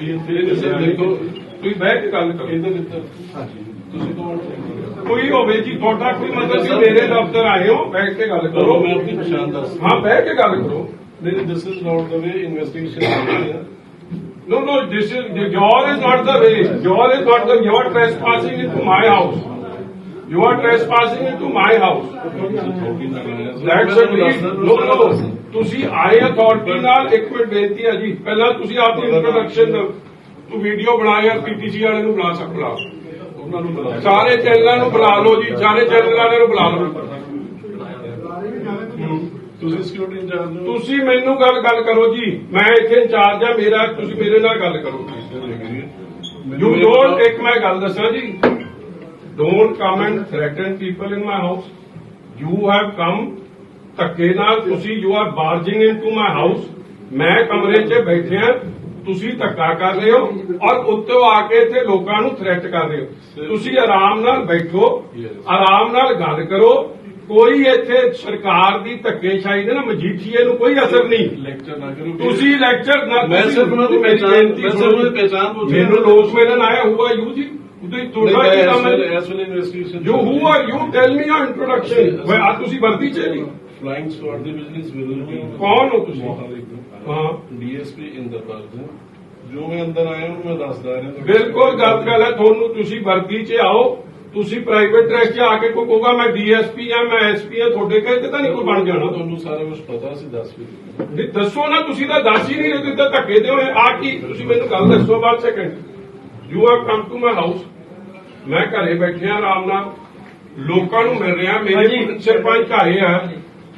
ਕੋਈ ਇੱਥੇ ਇਹ ਤੁਸੀਂ ਦੇਖੋ ਤੁਸੀਂ ਬਹਿ ਕੇ ਗੱਲ ਕਰੋ ਇਹਦੇ ਵਿੱਚ ਹਾਂਜੀ ਤੁਸੀਂ ਕੌਣ ਕੋਈ ਹੋਵੇ ਜੀ ਤੁਹਾਡਾ ਕੋਈ ਮਤਲਬ ਕਿ ਮੇਰੇ ਦਫ਼ਤਰ ਆਏ ਹੋ ਬੈਠ ਕੇ ਗੱਲ ਕਰੋ ਕਰੋ ਮੈਂ ਆਪਣੀ ਪਛਾਣ ਦੱਸ ਹਾਂ ਬਹਿ ਕੇ ਗੱਲ ਕਰੋ ਨਹੀਂ this is not the way investigation No, no, this is, your is not the way. Your is not the, you are trespassing into my house. You are trespassing into my house. That's a no, no. ਤੁਸੀਂ ਆਏ authority ਨਾਲ ਇੱਕ minute ਬੇਨਤੀ ਹੈ ਜੀ। ਪਹਿਲਾਂ ਤੁਸੀਂ ਆਪਣੀ ਇੰਟਰੋਡਕਸ਼ਨ ਤੂੰ ਵੀਡੀਓ ਬਣਾ ਯਾਰ ਪੀਟੀਸੀ ਵਾਲੇ ਨੂੰ ਬੁਲਾ ਸਕਦਾ। ਉਹਨਾਂ ਨੂੰ ਬੁਲਾ ਸਾਰੇ ਚੈਨਲਾਂ ਨੂੰ ਬੁਲਾ ਲਓ ਜੀ ਸਾਰੇ ਚੈਨਲ ਵਾਲਿਆਂ ਨੂੰ ਬੁਲਾ ਲਓ। ਤੁਸੀਂ ਸਿਕਿਉਰਿਟੀ ਇੰਚਾਰਜ ਹੋ। ਤੁਸੀਂ ਮੈਨੂੰ ਗੱਲ ਗੱਲ ਕਰੋ ਜੀ। ਮੈਂ ਇੱਥੇ ਇੰਚਾਰਜ ਆ ਮੇਰਾ ਤੁਸੀਂ ਮੇਰੇ ਨਾਲ ਗੱਲ ਕਰੋ। ਯੂ ਡੋਨਟ ਇੱਕ ਮੈਂ ਗੱਲ ਦੱਸਾਂ ਜੀ। Don't come and threaten people in my house you have come ਧੱਕੇ ਨਾਲ ਤੁਸੀਂ you are barging into my house ਮੈਂ ਕਮਰੇ 'ਚ ਬੈਠਿਆ ਤੁਸੀਂ ਧੱਕਾ ਕਰ ਰਹੇ ਹੋ ਔਰ ਉੱਤੋਂ ਆ ਕੇ ਇੱਥੇ ਲੋਕਾਂ ਨੂੰ ਥ੍ਰੈਟ ਕਰ ਰਹੇ ਹੋ। ਤੁਸੀਂ ਆਰਾਮ ਨਾਲ ਬੈਠੋ ਆਰਾਮ ਨਾਲ ਗੱਲ ਕਰੋ। ਕੋਈ ਇੱਥੇ ਸਰਕਾਰ ਦੀ ਧੱਕੇਸ਼ਾਹੀ ਦੇ ਨਾ ਮਜੀਠੀਏ ਨੂੰ ਕੋਈ ਅਸਰ ਨਹੀਂ। ਲੈਕਚਰ ਨਾ ਕਰੋ। ਤੁਸੀਂ ਲੈਕਚਰ ਨਾ ਮੈਂ ਸਿਰਫ ਉਹਨਾਂ ਦੀ ਬੇਨਤੀ ਮੈਂ ਸਿਰਫ। ਉਹਨਾਂ ਦੀ ਪਹਿਚਾਣ ਪੁੱਛ। ਮੈਨੂੰ ਲੋਕ ਮਿਲਣ ਆਇਆ ਹੁਆ ਯੂ ਜੀ? ਤੁਸੀਂ ਤੁਹਾਡਾ ਕੀ ਕੰਮ ਹੈ? As well investigation you who. Are you tell me your introduction ਵੇ ਆ ਤੁਸੀਂ ਵਰਦੀ ਚ ਨਹੀਂ ਫਲਾਈਂਗ ਸਵਾਰਡ ਦੀ ਬਿਜ਼ਨਸ ਵਿਲ ਕੌਣ ਹੋ ਤੁਸੀਂ? ਹਾਂ। ਡੀਐਸਪੀ ਇੰਦਰਪਾਲ ਸਿੰਘ ਜੋ। ਮੈਂ ਅੰਦਰ ਆਇਆ ਉਹਨੂੰ ਮੈਂ ਦੱਸਦਾ ਰਿਹਾ। ਬਿਲਕੁਲ ਗਲਤ ਗੱਲ ਹੈ ਤੁਹਾਨੂੰ ਤੁਸੀਂ ਵਰਦੀ ਚ ਆਓ ਤੁਸੀਂ ਪ੍ਰਾਈਵੇਟ ਡਰੈਸ ਚ ਆ ਕੇ ਕੋਈ ਕਹੂਗਾ ਮੈਂ ਡੀਐਸਪੀ ਆ ਮੈਂ ਐਸਪੀ ਆ ਤੁਹਾਡੇ ਕਹੇ ਤੇ ਤਾਂ ਨਹੀਂ ਕੋਈ ਬਣ ਜਾਣਾ। ਤੁਹਾਨੂੰ ਸਾਰਾ ਕੁਝ ਪਤਾ ਸੀ ਦੱਸ ਵੀ ਦੱਸੋ ਨਾ ਤੁਸੀਂ ਤਾਂ ਦੱਸ ਹੀ ਨਹੀਂ ਰਹੇ ਤੁਸੀਂ ਤਾਂ ਧੱਕੇ ਦੇ ਹੋਏ। ਆ ਕੀ ਤੁਸੀਂ ਮੈਨੂੰ ਗੱਲ ਦੱਸੋ ਬਾਅਦ second you have come to my house ਮੈਂ ਘਰੇ ਬੈਠਿਆ ਆਰਾਮ ਨਾਲ। ਲੋਕਾਂ ਨੂੰ ਮਿਲ ਰਿਹਾ ਮੇਰੇ ਸਰਪੰਚ ਆਏ ਆ।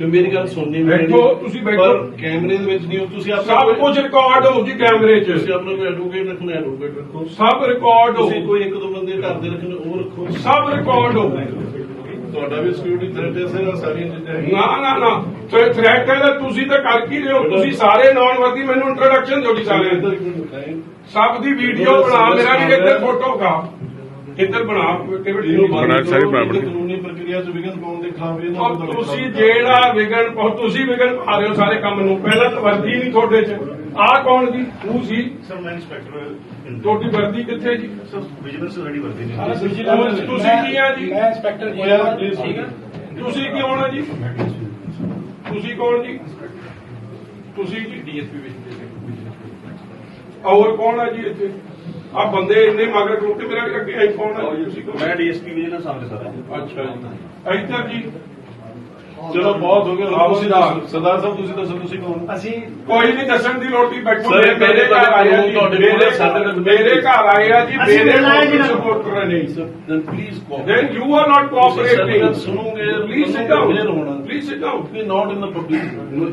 ਫਿਰ ਮੇਰੀ ਗੱਲ ਸੁਣਨੀ ਵੀ ਬੈਠੋ। ਤੁਸੀਂ ਬੈਠੋ। ਪਰ ਕੈਮਰੇ ਦੇ ਵਿੱਚ ਨਹੀਂ ਹੋ ਤੁਸੀਂ ਆਪਣਾ ਸਭ ਕੋਈ- ਕੁਝ ਰਿਕਾਰਡ ਹੋ ਜੀ ਕੈਮਰੇ 'ਚ। ਤੁਸੀਂ ਆਪਣਾ ਕੋਈ ਐਡਵੋਕੇਟ ਰੱਖਣਾ ਐਡਵੋਕੇਟ ਰੱਖੋ। ਸਭ ਰਿਕਾਰਡ ਹੋ। ਤੁਸੀਂ ਕੋਈ ਇੱਕ ਦੋ ਬੰਦੇ ਘਰ ਦੇ ਰੱਖਣੇ ਉਹ ਰੱਖੋ। ਸਭ ਰਿਕਾਰਡ ਹੋ। ਤੁਹਾਡਾ ਵੀ ਸਿਕਿਉਰਿਟੀ ਥ੍ਰੈਟ ਹੈ ਸਰ ਸਾਰੀਆਂ ਚੀਜ਼ਾਂ ਹੈਗੀਆਂ। ਨਾ ਨਾ ਨਾ। ਥ੍ਰੈਟ ਹੈ ਤਾਂ ਤੁਸੀਂ ਤਾਂ ਕਰ ਕੀ ਰਹੇ ਹੋ? ਤੁਸੀਂ ਸਾਰੇ ਨਾਨ ਵਰਦੀ ਮੈਨੂੰ ਇੰਟਰੋਡਕਸ਼ਨ ਦਿਓ ਜੀ ਸਾਰੇ ਇੱਧਰ ਇੱਕ ਮਿੰਟ ਦਿਖਾਏ। ਸਭ ਦੀ ਵੀਡੀਓ ਬਣਾ ਮੇਰਾ ਵੀ ਇੱਧਰ ਫੋਟੋ ਕਾ। ਇੱਧਰ ਬਣਾ ਇਹਨੂੰ ਬਣਾ। ਬੰਦ ਸਾਰੀ ਕਰੋ, ਬਰਾਬਰ। ਪ੍ਰਕਿਰਿਆ ਚ ਵਿਘਨ ਪਾਉਣ ਦੇ ਖਿਲਾਫ ਇਹ ਨਾ ਔਰ ਤੁਸੀਂ ਜਿਹੜਾ ਵਿਗਨ ਪਾਓ ਤੁਸੀਂ ਵਿਗਨ ਪਾ ਰਹੇ ਹੋ ਸਾਰੇ ਕੰਮ ਨੂੰ। ਪਹਿਲਾਂ ਤਾਂ ਵਰਦੀ ਨਹੀਂ ਤੁਹਾਡੇ 'ਚ। ਆਹ ਕੌਣ ਜੀ ਤੂੰ ਸੀ? ਸਰ ਮੈਂ ਇੰਸਪੈਕਟਰ ਤੁਹਾਡੀ ਵਰਦੀ ਕਿੱਥੇ ਜੀ? ਸਰ ਬਿਜ਼ਨਸ ਰੈਡੀ ਵਰਦੀ ਨੇ ਤੁਸੀਂ- ਤੁਸੀਂ ਕੀ ਆ ਜੀ? ਮੈਂ ਇੰਸਪੈਕਟਰ ਜੀ ਠੀਕ ਹੈ ਤੁਸੀਂ ਕੀ ਹੋਣਾ ਜੀ? ਤੁਸੀਂ ਕੌਣ ਜੀ? ਤੁਸੀਂ ਜੀ? ਡੀਐਸਪੀ ਔਰ ਕੌਣ ਹੈ ਜੀ ਇੱਥੇ? ਆ ਬੰਦੇ ਇੰਨੇ ਮਗਰ ਖਲੋਤੇ ਮੇਰਾ ਵੀ ਅੱਗੇ ਆਈ ਕੌਣ ਹੈ ਮੈਂ ਡੀਐਸਪੀ ਵਿਜੀਲੈਂਸ ਆਫਿਸਰ ਸਰ। ਅੱਛਾ ਜੀ। ਇੱਧਰ ਜੀ ਚਲੋ ਬਹੁਤ ਹੋ ਗਿਆ। ਤੁਸੀਂ ਸਰਦਾਰ। ਸਰਦਾਰ ਸਾਹਿਬ ਤੁਸੀਂ ਦੱਸੋ ਤੁਸੀਂ ਕੌਣ? ਅਸੀਂ ਕੋਈ ਨਹੀਂ ਦੱਸਣ ਦੀ ਲੋਟੀ ਬੈਠੋ। ਸਰ, ਇਹ ਮੇਰੇ ਘਰ ਆਏ ਆ ਜੀ ਮੇਰੇ ਸਾਡੇ ਕੋਲ- ਮੇਰੇ ਘਰ ਆਏ ਆ ਜੀ ਮੇਰੇ। ਸਪੋਰਟਰ ਨੇ। Then please then you are not cooperating ਸੁਣੋਗੇ please sit down clear ਹੋਣਾ। Please sit down we not in the public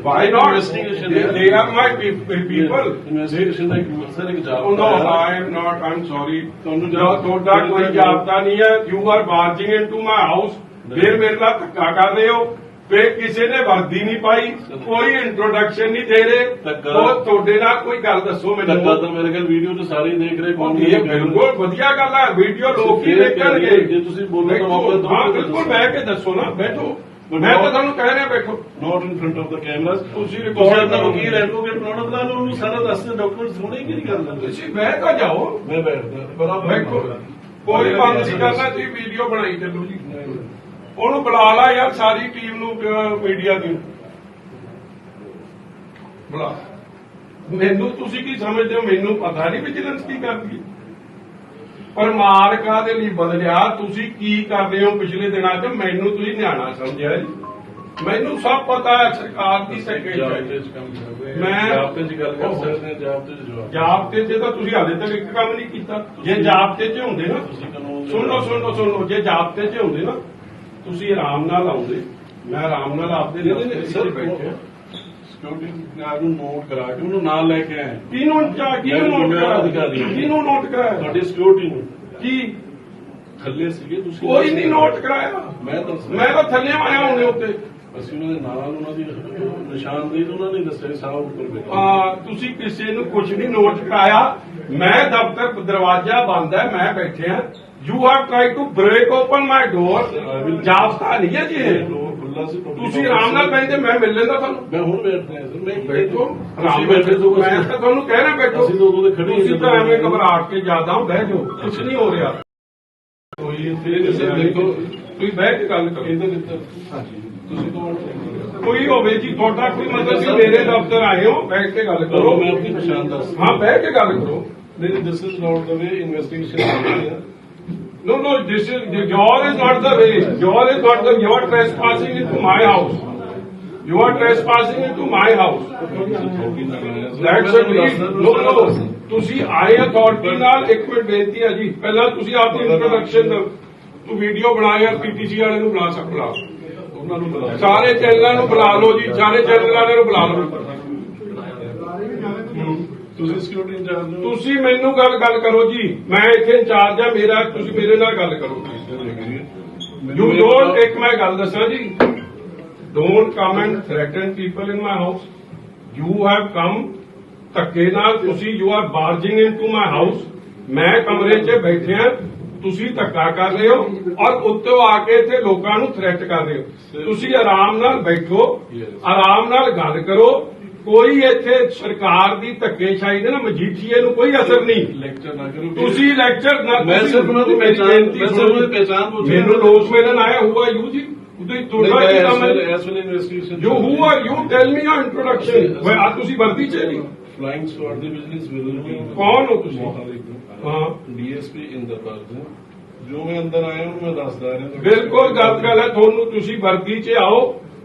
why not? Investigation my pe- pe- people. Investigation ਦਾ ਇੱਕ ਸਰ ਇੱਕ job no, I am not. I'm sorry. ਤੁਹਾਨੂੰ ਤੁਹਾਡਾ ਕੋਈ ਜਾਬਤਾ ਨਹੀਂ ਹੈ। You are barging into my house ਫਿਰ ਮੇਰੇ ਨਾਲ ਧੱਕਾ ਕਰ ਰਹੇ ਹੋ। ਫਿਰ ਕਿਸੇ ਨੇ ਵਰਦੀ ਨਹੀਂ ਪਾਈ ਕੋਈ ਇੰਟਰੋਡਕਸ਼ਨ ਨਹੀਂ ਦੇ ਰਹੇ। ਉਹ ਤੁਹਾਡੇ ਨਾਲ ਕੋਈ ਗੱਲ ਦੱਸੋ ਮੈਨੂੰ। ਤਾਂ ਮੇਰੇ ਖਿਆਲ ਵੀਡੀਓ ਤੇ ਸਾਰੇ ਦੇਖ ਰਹੇ ਕੌਣ ਇਹ ਬਿਲਕੁਲ ਵਧੀਆ ਗੱਲ ਹੈ ਵੀਡੀਓ ਲੋਕ ਹੀ ਦੇਖਣਗੇ। ਜੇ ਤੁਸੀਂ ਬੋਲੋ ਤਾਂ ਵਾਪਸ ਦੋ ਹਾਂ ਬਿਲਕੁਲ ਦੱਸੋ। ਬਹਿ ਕੇ ਦੱਸੋ ਨਾ ਬੈਠੋ। ਮੈਂ ਤਾਂ ਤੁਹਾਨੂੰ ਕਹਿ ਰਿਹਾ ਬੈਠੋ। Not in front of the cameras ਤੁਸੀਂ ਆਪਣਾ ਕਰੋ। ਵਕੀਲ ਐਡਵੋਕੇਟ ਬਣਾਉਣਾ ਬਣਾ ਲਓ ਉਹਨੂੰ ਸਾਰਾ ਦੱਸਦੇ ਡਾਕੂਮੈਂਟਸ ਹੋਣੇ ਕਿਹੜੀ ਗੱਲ ਹੈ ਤੁਸੀਂ ਬਹਿ ਤਾਂ ਜਾਓ। ਮੈਂ ਬੈਠਦਾ ਬਰਾਬਰ ਕੋਈ ਬੰਦ ਨਹੀਂ ਕਰਨਾ ਤੁਸੀਂ ਵੀਡੀਓ ਬਣਾਈ ਚੱਲੋ ਜੀ। ਉਹਨੂੰ ਬੁਲਾ ਲਾ ਯਾਰ ਸਾਰੀ ਟੀਮ ਨੂੰ ਮੀਡੀਆ ਦੀ। ਬੁਲਾ। ਮੈਨੂੰ ਤੁਸੀਂ ਕੀ ਸਮਝਦੇ ਹੋ? ਮੈਨੂੰ ਪਤਾ ਨਹੀਂ ਵਿਜੀਲੈਂਸ ਕੀ ਕਰਦੀ ਪਰ ਮਾਰ ਕਾਦੇ ਲਈ ਬਦਲਿਆ ਤੁਸੀਂ ਕੀ ਕਰਦੇ ਹੋ ਪਿਛਲੇ ਦਿਨਾਂ 'ਚ? ਮੈਨੂੰ ਤੁਸੀਂ ਨਿਆਣਾ ਸਮਝਿਆ ਜੀ। ਮੈਨੂੰ ਸਭ ਪਤਾ ਹੈ ਸਰਕਾਰ ਦੀ ਸੈਕਟਰੀ ਮੈਂ- ਜਾਬਤੇ ਚ ਗੱਲ ਕਰ ਸਕਦੇ ਜਾਬਤੇ ਜਵਾਬ। ਜਾਬਤੇ 'ਚ ਤਾਂ ਤੁਸੀਂ ਹਾਲੇ ਤੱਕ ਇੱਕ ਕੰਮ ਨਹੀਂ ਕੀਤਾ। ਜੇ ਜਾਬਤੇ 'ਚ ਹੁੰਦੇ ਨਾ ਦੇ- ਸੁਣ ਲਓ ਸੁਣ ਲਓ ਸੁਣ ਲਓ। ਜੇ ਜਾਬਤੇ 'ਚ ਹੁੰਦੇ ਨਾ ਤੁਸੀਂ ਆਰਾਮ ਨਾਲ ਆਉਂਦੇ। ਮੈਂ ਆਰਾਮ ਨਾਲ ਆਪਦੇ 'ਚ ਸਰ, ਬੈਠੇ ਸਿਕਿਉਰਿਟੀ ਗਾਰਡ ਨੂੰ ਨੋਟ ਕਰਾ ਕੇ ਉਹਨੂੰ ਨਾਲ ਲੈ ਕੇ ਆਏ ਕਿਹਨੂੰ ਚਾ ਕਿਹਨੂੰ ਮੈਂ ਨੋਟ ਕਰਾਇਆ? ਅਧਿਕਾਰੀ ਹਾਂ। ਕਿਹਨੂੰ ਨੋਟ ਕਰਾਇਆ? ਤੁਹਾਡੀ ਸਿਕਿਉਰਿਟੀ ਨੂੰ। ਕੀ? ਥੱਲੇ ਸੀਗੇ ਤੁਸੀਂ ਕੋਈ ਨਹੀਂ ਨੋਟ ਕਰਾਇਆ। ਮੈਂ ਤਾਂ ਮੈਂ ਤਾਂ ਥੱਲੇ ਆਇਆ ਉਹਨੇ ਉੱਤੇ। ਅਸੀਂ ਉਹਨਾਂ ਦੇ ਨਾਲ ਉਹਨਾਂ ਦੀ ਨਿਸ਼ਾਨਦੇਹੀ ਤੋਂ ਉਹਨਾਂ ਨੇ ਦੱਸਿਆ ਸਾਹ ਉੱਪਰ ਬੈਠਾ ਆ ਤੁਸੀਂ ਕਿਸੇ ਨੂੰ ਕੁਝ ਨਹੀਂ ਨੋਟ ਕਰਾਇਆ। ਮੈਂ ਦਫ਼ਤਰ ਦਰਵਾਜ਼ਾ ਬੰਦ ਹੈ ਮੈਂ ਬੈਠਿਆ you have try to break open my door ਜਾਬਤਾ ਨਹੀਂ ਹੈ ਜੀ ਤੁਸੀਂ ਆਰਾਮ ਨਾਲ ਬੈਠੇ ਮੈਂ ਮਿਲ ਲੈਂਦਾ ਤੁਹਾਨੂੰ। ਮੈਂ ਹੁਣ ਬੈਠ ਰਿਹਾ ਸਰ ਮੈਂ ਬੈਠੋ। ਆਰਾਮ ਬੈਠੇ ਤੋਂ ਮੈਂ ਤਾਂ ਤੁਹਾਨੂੰ ਕਹਿਣਾ ਬੈਠੋ। ਅਸੀਂ ਤਾਂ ਉਦੋਂ ਦੇ ਖੜੇ ਹੀ ਤੁਸੀਂ ਤਾਂ। ਐਵੇਂ ਘਬਰਾਹਟ ਕੇ ਜ਼ਿਆਦਾ ਹੋ ਬਹਿ ਜਾਓ। ਕੁਝ ਨਹੀਂ ਹੋ ਰਿਹਾ। ਕੋਈ ਦੇਖੋ ਤੁਸੀਂ ਬਹਿ ਕੇ ਗੱਲ ਕਰੋ। ਇਹਦੇ ਵਿੱਚ ਹਾਂਜੀ। ਤੁਸੀਂ ਕੌਣ ਕੋਈ ਹੋਵੇ ਜੀ ਤੁਹਾਡਾ ਕੋਈ ਮਤਲਬ ਸੀ ਮੇਰੇ ਦਫ਼ਤਰ ਆਏ ਹੋ ਬੈਠ ਕੇ ਗੱਲ ਕਰੋ। ਮੈਂ ਆਪਣੀ ਪਛਾਣ ਦੱਸ ਹਾਂ ਬਹਿ ਕੇ ਗੱਲ ਕਰੋ। ਨਹੀਂ this is not the way investigation No, no, this is, your is not the way. Your is not the, you are trespassing into my house. You are trespassing into my house. That's a no, no. ਤੁਸੀਂ ਆਏ authority ਨਾਲ ਇੱਕ minute ਬੇਨਤੀ ਹੈ ਜੀ ਪਹਿਲਾਂ ਤੁਸੀਂ ਆਪਣੀ ਇੰਟਰੋਡਕਸ਼ਨ ਤੂੰ ਵੀਡੀਓ ਬਣਾ ਯਾਰ ਪੀਟੀਸੀ ਵਾਲੇ ਨੂੰ ਬੁਲਾ ਸਕਦਾ ਉਹਨਾਂ ਨੂੰ ਬੁਲਾ ਸਾਰੇ ਚੈਨਲਾਂ ਨੂੰ ਬੁਲਾ ਲਓ ਜੀ ਸਾਰੇ ਚੈਨਲ ਵਾਲਿਆਂ ਨੂੰ ਬੁਲਾ ਲਓ ਤੁਸੀਂ ਸਿਕਿਉਰਿਟੀ ਇੰਚਾਰਜ ਹੋ। ਤੁਸੀਂ ਮੈਨੂੰ ਗੱਲ ਗੱਲ ਕਰੋ ਜੀ। ਮੈਂ ਇੱਥੇ ਇੰਚਾਰਜ ਆ ਮੇਰਾ ਤੁਸੀਂ ਮੇਰੇ ਨਾਲ ਗੱਲ ਕਰੋ। ਯੂ ਡੋਨਟ ਇੱਕ ਮੈਂ ਗੱਲ ਦੱਸਾਂ ਜੀ। Don't come and threaten people in my house you have come ਧੱਕੇ ਨਾਲ ਤੁਸੀਂ you are barging into my house ਮੈਂ ਕਮਰੇ 'ਚ ਬੈਠਿਆ ਤੁਸੀਂ ਧੱਕਾ ਕਰ ਰਹੇ ਹੋ ਔਰ ਉੱਤੋਂ ਆ ਕੇ ਇੱਥੇ ਲੋਕਾਂ ਨੂੰ ਥ੍ਰੈਟ ਕਰ ਰਹੇ ਹੋ। ਤੁਸੀਂ ਆਰਾਮ ਨਾਲ ਬੈਠੋ ਆਰਾਮ ਨਾਲ ਗੱਲ ਕਰੋ ਕੋਈ ਇੱਥੇ ਸਰਕਾਰ ਦੀ ਧੱਕੇਸ਼ਾਹੀ ਦੇ ਨਾ ਮਜੀਠੀਏ ਨੂੰ ਕੋਈ ਅਸਰ ਨਹੀਂ। ਲੈਕਚਰ ਨਾ ਕਰੋ ਤੁਸੀਂ ਲੈਕਚਰ ਨਾ ਮੈਂ ਸਿਰਫ ਉਹਨਾਂ ਦੀ ਬੇਨਤੀ ਮੈਂ ਸਿਰਫ। ਉਹਨਾਂ ਦੀ ਪਹਿਚਾਣ ਪੁੱਛ ਰਿਹਾ। ਮੈਨੂੰ ਲੋਕ ਮਿਲਣ ਆਇਆ ਹੁਆ ਯੂ ਜੀ? ਉਹਦੇ ਤੁਹਾਡਾ ਕੀ ਕੰਮ ਹੈ? As well investigation you who are you tell me your introduction ਵੇ ਆ ਤੁਸੀਂ ਵਰਦੀ ਚ ਨਹੀਂ ਫਲਾਈਂਗ ਸਵਾਰਡ ਦੀ ਬਿਜ਼ਨਸ ਵਿਲ ਕੌਣ ਹੋ ਤੁਸੀਂ? ਹਾਂ। ਡੀਐਸਪੀ ਇੰਦਰਪਾਲ ਸਿੰਘ। ਜੋ ਮੈਂ ਅੰਦਰ ਆਇਆ ਉਹਨੂੰ ਮੈਂ ਦੱਸਦਾ ਰਿਹਾ। ਬਿਲਕੁਲ ਗਲਤ ਗੱਲ ਹੈ। ਤੁਹਾਨੂੰ ਤੁਸੀਂ ਵਰਦੀ ਚ ਆਓ।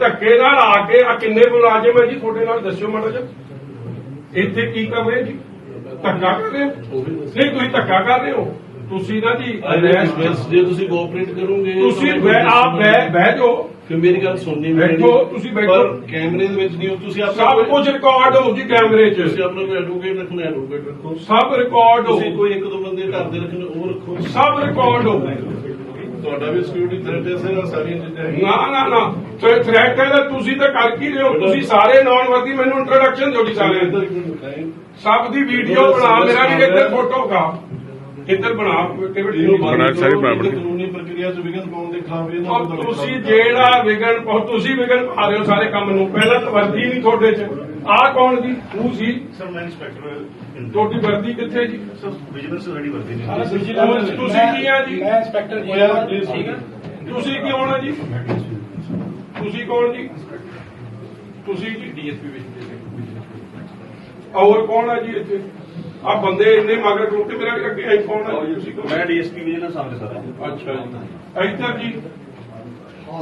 ਧੱਕੇ ਨਾਲ ਆ ਕੇ ਆ ਕਿੰਨੇ ਮੁਲਾਜ਼ਮ ਹੈ ਜੀ? ਤੁਹਾਡੇ ਨਾਲ ਦੱਸਿਓ ਮਾੜਾ ਜਿਹਾ। ਇੱਥੇ ਕੀ ਕਰ ਰਹੇ ਜੀ? ਧੱਕਾ ਕਰ ਰਹੇ ਹੋ? ਨਹੀਂ ਤੁਸੀਂ ਧੱਕਾ ਕਰ ਰਹੇ ਹੋ। ਤੁਸੀਂ ਨਾ ਜੀ ਜੇ ਤੁਸੀਂ ਕੋਆਪਰੇਟ ਕਰੋਗੇ ਤੁਸੀਂ ਆਪ ਬਹਿ ਬਹਿ ਜਾਓ। ਫਿਰ ਮੇਰੀ ਗੱਲ ਸੁਣਨੀ ਵੀ ਬੈਠੋ। ਤੁਸੀਂ ਬੈਠੋ। ਕੈਮਰੇ ਦੇ ਵਿੱਚ ਨਹੀਂ ਹੋ ਤੁਸੀਂ ਆਪਣਾ ਸਭ ਕੁਝ ਰਿਕਾਰਡ ਹੋ ਜੀ ਕੈਮਰੇ 'ਚ। ਤੁਸੀਂ ਆਪਣਾ ਕੋਈ ਐਡਵੋਕੇਟ ਰੱਖਣਾ ਐਡਵੋਕੇਟ ਰੱਖੋ। ਸਭ ਰਿਕਾਰਡ ਹੋ। ਤੁਸੀਂ ਕੋਈ ਇੱਕ ਦੋ ਬੰਦੇ ਘਰ ਦੇ ਰੱਖਣੇ ਉਹ ਰੱਖੋ। ਸਭ ਰਿਕਾਰਡ ਹੋ। ਤੁਹਾਡਾ ਵੀ ਸਿਕਿਉਰਿਟੀ ਥ੍ਰੈਟ ਹੈ ਸਰ ਸਾਰੀਆਂ ਚੀਜ਼ਾਂ ਨਾ ਨਾ ਨਾ। ਥ੍ਰੈਟ ਹੈ ਤਾਂ ਤੁਸੀਂ ਤਾਂ ਕਰ ਕੀ ਰਹੇ ਹੋ? ਤੁਸੀਂ ਸਾਰੇ ਨਾਨ ਵਰਦੀ ਮੈਨੂੰ ਇੰਟਰੋਡਕਸ਼ਨ ਦਿਓ ਜੀ ਸਾਰੇ ਸਭ ਦੀ ਵੀਡੀਓ ਬਣਾ ਮੇਰਾ ਵੀ ਇੱਧਰ ਫੋਟੋ ਕਾ ਇੱਧਰ ਬਣਾ ਇਹਨੂੰ ਬਣਾ ਸਾਰੀ ਬਰਾਬਰ। ਕਾਨੂੰਨੀ ਪ੍ਰਕਿਰਿਆ ਚ ਵਿਘਨ ਪਾਉਣ ਦੇ ਖਿਲਾਫ ਇਹ ਔਰ ਤੁਸੀਂ ਜਿਹੜਾ ਵਿਗਨ ਪਾਓ ਤੁਸੀਂ ਵਿਗਨ ਪਾ ਰਹੇ ਹੋ ਸਾਰੇ ਕੰਮ ਨੂੰ। ਪਹਿਲਾਂ ਤਾਂ ਵਰਦੀ ਨਹੀਂ ਤੁਹਾਡੇ 'ਚ। ਆਹ ਕੌਣ ਜੀ ਤੂੰ ਸੀ? ਸਰ ਮੈਂ ਇੰਸਪੈਕਟਰ ਤੁਹਾਡੀ ਵਰਦੀ ਕਿੱਥੇ ਜੀ? ਸਰ ਬਿਜ਼ਨਸ ਰੈਡੀ ਵਰਦੀ ਨੇ ਤੁਸੀਂ ਕੀ ਆ ਜੀ? ਮੈਂ ਇੰਸਪੈਕਟਰ ਜੀ? ਠੀਕ ਹੈ। ਤੁਸੀਂ ਕੀ ਹੋਣਾ ਜੀ? ਤੁਸੀਂ ਕੌਣ ਜੀ? ਤੁਸੀਂ ਜੀ? ਡੀਐਸਪੀ ਔਰ ਕੌਣ ਹੈ ਜੀ ਇੱਥੇ? ਆ ਬੰਦੇ ਇੰਨੇ ਮਗਰ ਟੁੱਟੇ ਮੇਰਾ ਅੱਗੇ ਆਈ ਕੌਣ ਹੈ ਜੀ? ਤੁਸੀਂ ਕੌਣ? ਮੈਂ ਡੀਐਸਪੀ ਵਿਜੀਲੈਂਸ ਆਫਿਸਰ ਸਰ। ਅੱਛਾ ਜੀ। ਇੱਧਰ ਜੀ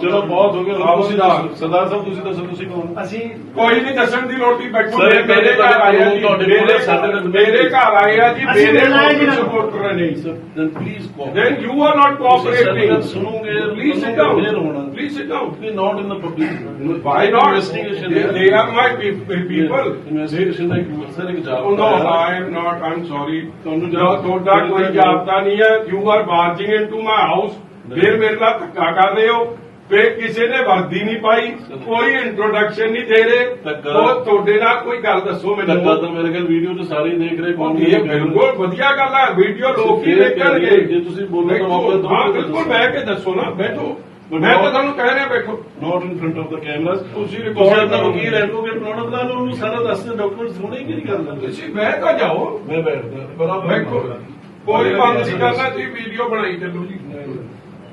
ਚਲੋ ਬਹੁਤ ਹੋ ਗਿਆ। ਆਓ ਤੁਸੀਂ ਸਰਦਾਰ। ਸਾਹਿਬ ਤੁਸੀਂ ਦੱਸੋ ਤੁਸੀਂ ਕੌਣ? ਅਸੀਂ ਕੋਈ ਨਹੀਂ ਦੱਸਣ ਦੀ ਲੋੜ ਨਹੀਂ ਬੈਠੋ। ਸਰ, ਮੇਰੇ ਘਰ ਆਏ ਆ ਜੀ। ਮੇਰੇ ਸਾਡੇ ਨਾਲ ਮੇਰੇ ਘਰ ਆਏ ਆ ਜੀ ਮੇਰੇ। ਸਪੋਰਟਰ ਨਹੀਂ। then please cooperate. then you are not cooperating ਗੱਲ ਸੁਣੋਗੇ please sit down We're not in the public why not? investigation they, they are my pe- pe- people. Investigation ਦਾ ਇੱਕ ਸਰ ਇੱਕ Oh, job no, I am not. I'm sorry. ਤੁਹਾਨੂੰ ਜੋ ਤੁਹਾਡਾ ਕੋਈ ਜਾਬਤਾ ਨਹੀਂ ਹੈ। You are barging into my house ਫਿਰ ਮੇਰੇ ਨਾਲ ਧੱਕਾ ਕਰ ਰਹੇ ਹੋ। ਫਿਰ ਕਿਸੇ ਨੇ ਵਰਦੀ ਨਹੀਂ ਪਾਈ ਕੋਈ ਇੰਟਰੋਡਕਸ਼ਨ ਨਹੀਂ ਦੇ ਰਹੇ। ਉਹ ਤੁਹਾਡੇ ਨਾਲ ਕੋਈ ਗੱਲ ਦੱਸੋ ਮੈਨੂੰ। ਤਾਂ ਮੇਰੇ ਖਿਆਲ ਵੀਡੀਓ ਤੇ ਸਾਰੇ ਦੇਖ ਰਹੇ ਕੌਣ ਇਹ ਬਿਲਕੁਲ ਵਧੀਆ ਗੱਲ ਹੈ ਵੀਡੀਓ ਲੋਕ ਹੀ ਦੇਖਣਗੇ। ਜੇ ਤੁਸੀਂ ਬੋਲੋ ਤਾਂ ਵਾਪਸ ਦੋ ਹਾਂ ਤਾਂ ਬਿਲਕੁਲ। ਬਹਿ ਕੇ ਦੱਸੋ ਨਾ ਬੈਠੋ। ਮੈਂ ਤਾਂ ਤੁਹਾਨੂੰ ਕਹਿ ਰਿਹਾ ਬੈਠੋ। Not in front of the cameras ਤੁਸੀਂ ਆਪਣਾ ਕਰੋ। ਵਕੀਲ ਐਡਵੋਕੇਟ ਬਣਾਉਣਾ ਬਣਾ ਲਓ ਉਹਨੂੰ ਸਾਰਾ ਦੱਸ ਦੇ ਡਾਕੂਮੈਂਟਸ ਹੋਣੇ ਕਿਹੜੀ ਗੱਲ ਹੈ ਤੁਸੀਂ ਬਹਿ ਤਾਂ ਜਾਓ। ਮੈਂ ਬੈਠਦਾ ਬਰਾਬਰ ਕੋਈ ਬੰਦ ਨਹੀਂ ਕਰਨਾ ਤੁਸੀਂ ਵੀਡੀਓ ਬਣਾਈ ਚੱਲੋ ਜੀ।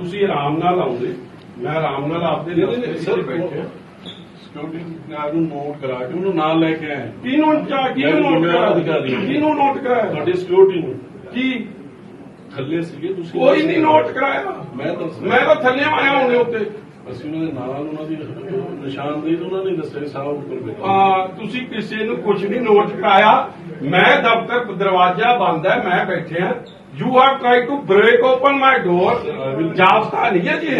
ਤੁਸੀਂ ਆਰਾਮ ਨਾਲ ਆਉਂਦੇ। ਮੈਂ ਆਰਾਮ ਨਾਲ ਆਪਦੇ 'ਚ ਸਰ, ਬੈਠੇ ਸਿਕਿਉਰਿਟੀ ਗਾਰਡ ਨੂੰ ਨੋਟ ਕਰਾ ਕੇ ਉਹਨੂੰ ਨਾਲ ਲੈ ਕੇ ਆਏ ਕਿਹਨੂੰ ਚਾ ਕਿਹਨੂੰ ਨੋਟ ਕਰਾਇਆ ਅਧਿਕਾਰੀ। ਕਿਹਨੂੰ ਨੋਟ ਕਰਾਇਆ? ਤੁਹਾਡੀ ਸਿਕਿਉਰਿਟੀ ਨੂੰ। ਕੀ? ਥੱਲੇ ਸੀਗੇ ਤੁਸੀਂ ਕੋਈ ਨਹੀਂ ਨੋਟ ਕਰਾਇਆ। ਮੈਂ ਤਾਂ ਮੈਂ ਤਾਂ ਥੱਲੇ ਆਇਆ ਹੁੰਦੇ ਉੱਤੇ। ਅਸੀਂ ਉਹਨਾਂ ਦੇ ਨਾਲ ਉਹਨਾਂ ਦੀ ਨਿਸ਼ਾਨਦੇਹੀ ਤਾਂ ਉਹਨਾਂ ਨੇ ਦੱਸਿਆ ਸਾਹ ਉੱਪਰ ਬੈਠਾ ਆ, ਤੁਸੀਂ ਕਿਸੇ ਨੂੰ ਕੁਝ ਨਹੀਂ ਨੋਟ ਕਰਾਇਆ ਮੈਂ ਦਫ਼ਤਰ ਦਰਵਾਜ਼ਾ ਬੰਦ ਹੈ ਮੈਂ ਬੈਠਿਆ you have try to break open my door ਜਾਬਤਾ ਨਹੀਂ ਹੈ ਜੀ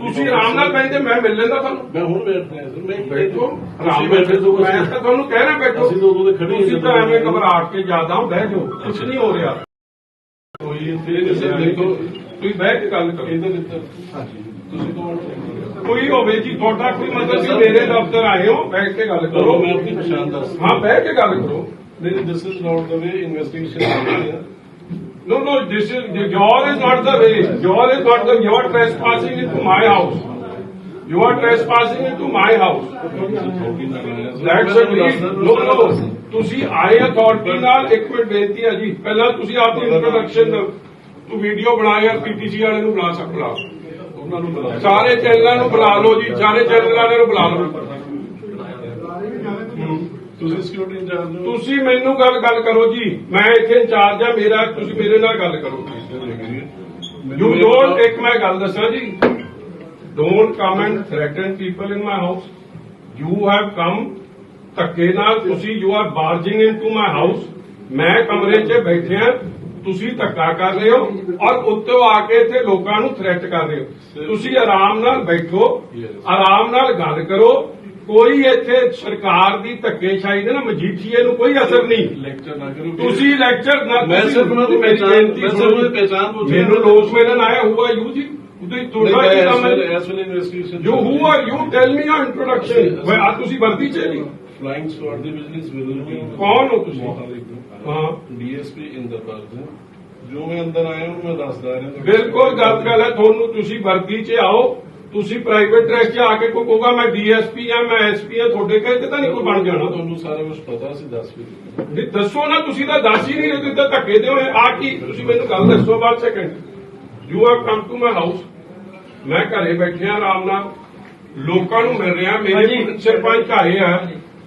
ਤੁਸੀਂ ਆਰਾਮ ਨਾਲ ਬੈਠੇ ਮੈਂ ਮਿਲ ਲੈਂਦਾ ਤੁਹਾਨੂੰ। ਮੈਂ ਹੁਣ ਬੈਠ ਰਿਹਾ ਸਰ ਮੈਂ ਬੈਠੋ। ਆਰਾਮ ਬੈਠੇ ਤੋਂ ਮੈਂ ਤਾਂ ਤੁਹਾਨੂੰ ਕਹਿਣਾ ਬੈਠੋ। ਅਸੀਂ ਤਾਂ ਉਦੋਂ ਦੇ ਖੜੇ ਹੀ ਤੁਸੀਂ ਤਾਂ। ਐਵੇਂ ਘਬਰਾ ਕੇ ਜ਼ਿਆਦਾ ਹੋ ਬਹਿ ਜਾਓ। ਕੁਝ ਨਹੀਂ ਹੋ ਰਿਹਾ। ਕੋਈ ਇਹ ਸਰ ਦੇਖੋ ਤੁਸੀਂ ਬਹਿ ਕੇ ਗੱਲ ਕਰੋ। ਇਹਦੇ ਵਿੱਚ ਹਾਂਜੀ। ਕੋਈ ਹੋਵੇ ਜੀ ਤੁਹਾਡਾ ਕੋਈ ਮਤਲਬ ਸੀ ਮੇਰੇ ਦਫ਼ਤਰ ਆਏ ਹੋ ਬੈਠ ਕੇ ਗੱਲ ਕਰੋ ਮੈਂ ਆਪਣੀ ਪਛਾਣ ਦੱਸ ਹਾਂ ਬਹਿ ਕੇ ਗੱਲ ਕਰੋ ਨਹੀਂ this is not the way investigation No, no, this is, your is not the way. Your is not the, you are trespassing into my house. You are trespassing into my house. That's a deed. No, no. ਤੁਸੀਂ ਆਏ authority ਨਾਲ ਇੱਕ minute ਬੇਨਤੀ ਹੈ ਜੀ ਪਹਿਲਾਂ ਤੁਸੀਂ ਆਪਣੀ ਇੰਟਰੋਡਕਸ਼ਨ ਤੂੰ ਵੀਡੀਓ ਬਣਾ ਯਾਰ ਪੀਟੀਸੀ ਵਾਲੇ ਨੂੰ ਬੁਲਾ ਸਕਦਾ ਉਹਨਾਂ ਨੂੰ ਬੁਲਾ ਸਾਰੇ ਚੈਨਲਾਂ ਨੂੰ ਬੁਲਾ ਲਓ ਜੀ ਸਾਰੇ ਚੈਨਲ ਵਾਲਿਆਂ ਨੂੰ ਬੁਲਾ ਲਓ। ਤੁਸੀਂ ਸਿਕਿਉਰਿਟੀ ਇੰਚਾਰਜ ਹੋ? ਤੁਸੀਂ ਮੈਨੂੰ ਗੱਲ ਗੱਲ ਕਰੋ ਜੀ। ਮੈਂ ਇੱਥੇ ਇੰਚਾਰਜ ਆ ਮੇਰਾ ਤੁਸੀਂ ਮੇਰੇ ਨਾਲ ਗੱਲ ਕਰੋ। ਯੂ ਡੋਨਟ ਇੱਕ ਮੈਂ ਗੱਲ ਦੱਸਾਂ ਜੀ। Don't come and threaten people in my house you have come ਧੱਕੇ ਨਾਲ ਤੁਸੀਂ you are barging into my house ਮੈਂ ਕਮਰੇ 'ਚ ਬੈਠਿਆ ਤੁਸੀਂ ਧੱਕਾ ਕਰ ਰਹੇ ਹੋ ਔਰ ਉੱਤੋਂ ਆ ਕੇ ਇੱਥੇ ਲੋਕਾਂ ਨੂੰ ਥ੍ਰੈਟ ਕਰ ਰਹੇ ਹੋ। ਤੁਸੀਂ ਆਰਾਮ ਨਾਲ ਬੈਠੋ ਆਰਾਮ ਨਾਲ ਗੱਲ ਕਰੋ। ਕੋਈ ਇੱਥੇ ਸਰਕਾਰ ਦੀ ਧੱਕੇਸ਼ਾਹੀ ਦੇ ਨਾ ਮਜੀਠੀਏ ਨੂੰ ਕੋਈ ਅਸਰ ਨਹੀਂ। ਲੈਕਚਰ ਨਾ ਕਰੋ। ਤੁਸੀਂ ਲੈਕਚਰ ਨਾ ਮੈਂ ਸਿਰਫ ਉਹਨਾਂ ਦੀ ਬੇਨਤੀ ਮੈਂ ਸਿਰਫ। ਉਹਨਾਂ ਦੀ ਪਹਿਚਾਣ ਪੁੱਛ ਰਿਹਾ। ਮੈਨੂੰ ਲੋਕ ਮਿਲਣ ਆਇਆ ਹੁਆ ਯੂ ਜੀ? ਤੁਸੀਂ ਤੁਹਾਡਾ ਕੀ ਕੰਮ ਹੈ? As well investigation you who. Are you tell me your introduction ਵੇ ਆ ਤੁਸੀਂ ਵਰਦੀ ਚ ਨਹੀਂ ਫਲਾਈਂਗ ਸਵਾਰਡ ਦੀ ਬਿਜ਼ਨਸ ਵਿਲ ਕੌਣ ਹੋ ਤੁਸੀਂ? ਹਾਂ। ਡੀਐਸਪੀ ਇੰਦਰਪਾਲ ਸਿੰਘ ਜੋ ਮੈਂ ਅੰਦਰ ਆਇਆ ਉਹਨੂੰ ਮੈਂ ਦੱਸਦਾ ਰਿਹਾ ਬਿਲਕੁਲ ਗਲਤ ਗੱਲ ਹੈ ਤੁਹਾਨੂੰ ਤੁਸੀਂ ਵਰਦੀ ਚ ਆਓ ਤੁਸੀਂ ਪ੍ਰਾਈਵੇਟ ਡਰੈਸ ਚ ਆ ਕੇ ਕੋਈ ਕਹੂਗਾ ਮੈਂ ਡੀਐਸਪੀ ਆ ਮੈਂ ਐਸਪੀ ਆ ਤੁਹਾਡੇ ਕਹੇ ਤੇ ਤਾਂ ਨਹੀਂ ਕੋਈ ਬਣ ਜਾਣਾ। ਤੁਹਾਨੂੰ ਸਾਰਾ ਕੁਝ ਪਤਾ ਸੀ ਦੱਸ ਵੀ ਦਿੱਤਾ ਨਹੀਂ, ਦੱਸੋ ਨਾ ਤੁਸੀਂ ਤਾਂ ਦੱਸ ਹੀ ਨਹੀਂ ਰਹੇ ਤੁਸੀਂ ਤਾਂ ਧੱਕੇ ਦੇ ਹੋਏ। ਆ ਕੀ ਤੁਸੀਂ ਮੈਨੂੰ ਗੱਲ ਦੱਸੋ ਬਾਅਦ second you have come to my house ਮੈਂ ਘਰੇ ਬੈਠਿਆ ਆਰਾਮ ਨਾਲ। ਲੋਕਾਂ ਨੂੰ ਮਿਲ ਰਿਹਾ ਮੇਰੇ ਸਰਪੰਚ ਆਏ ਆ।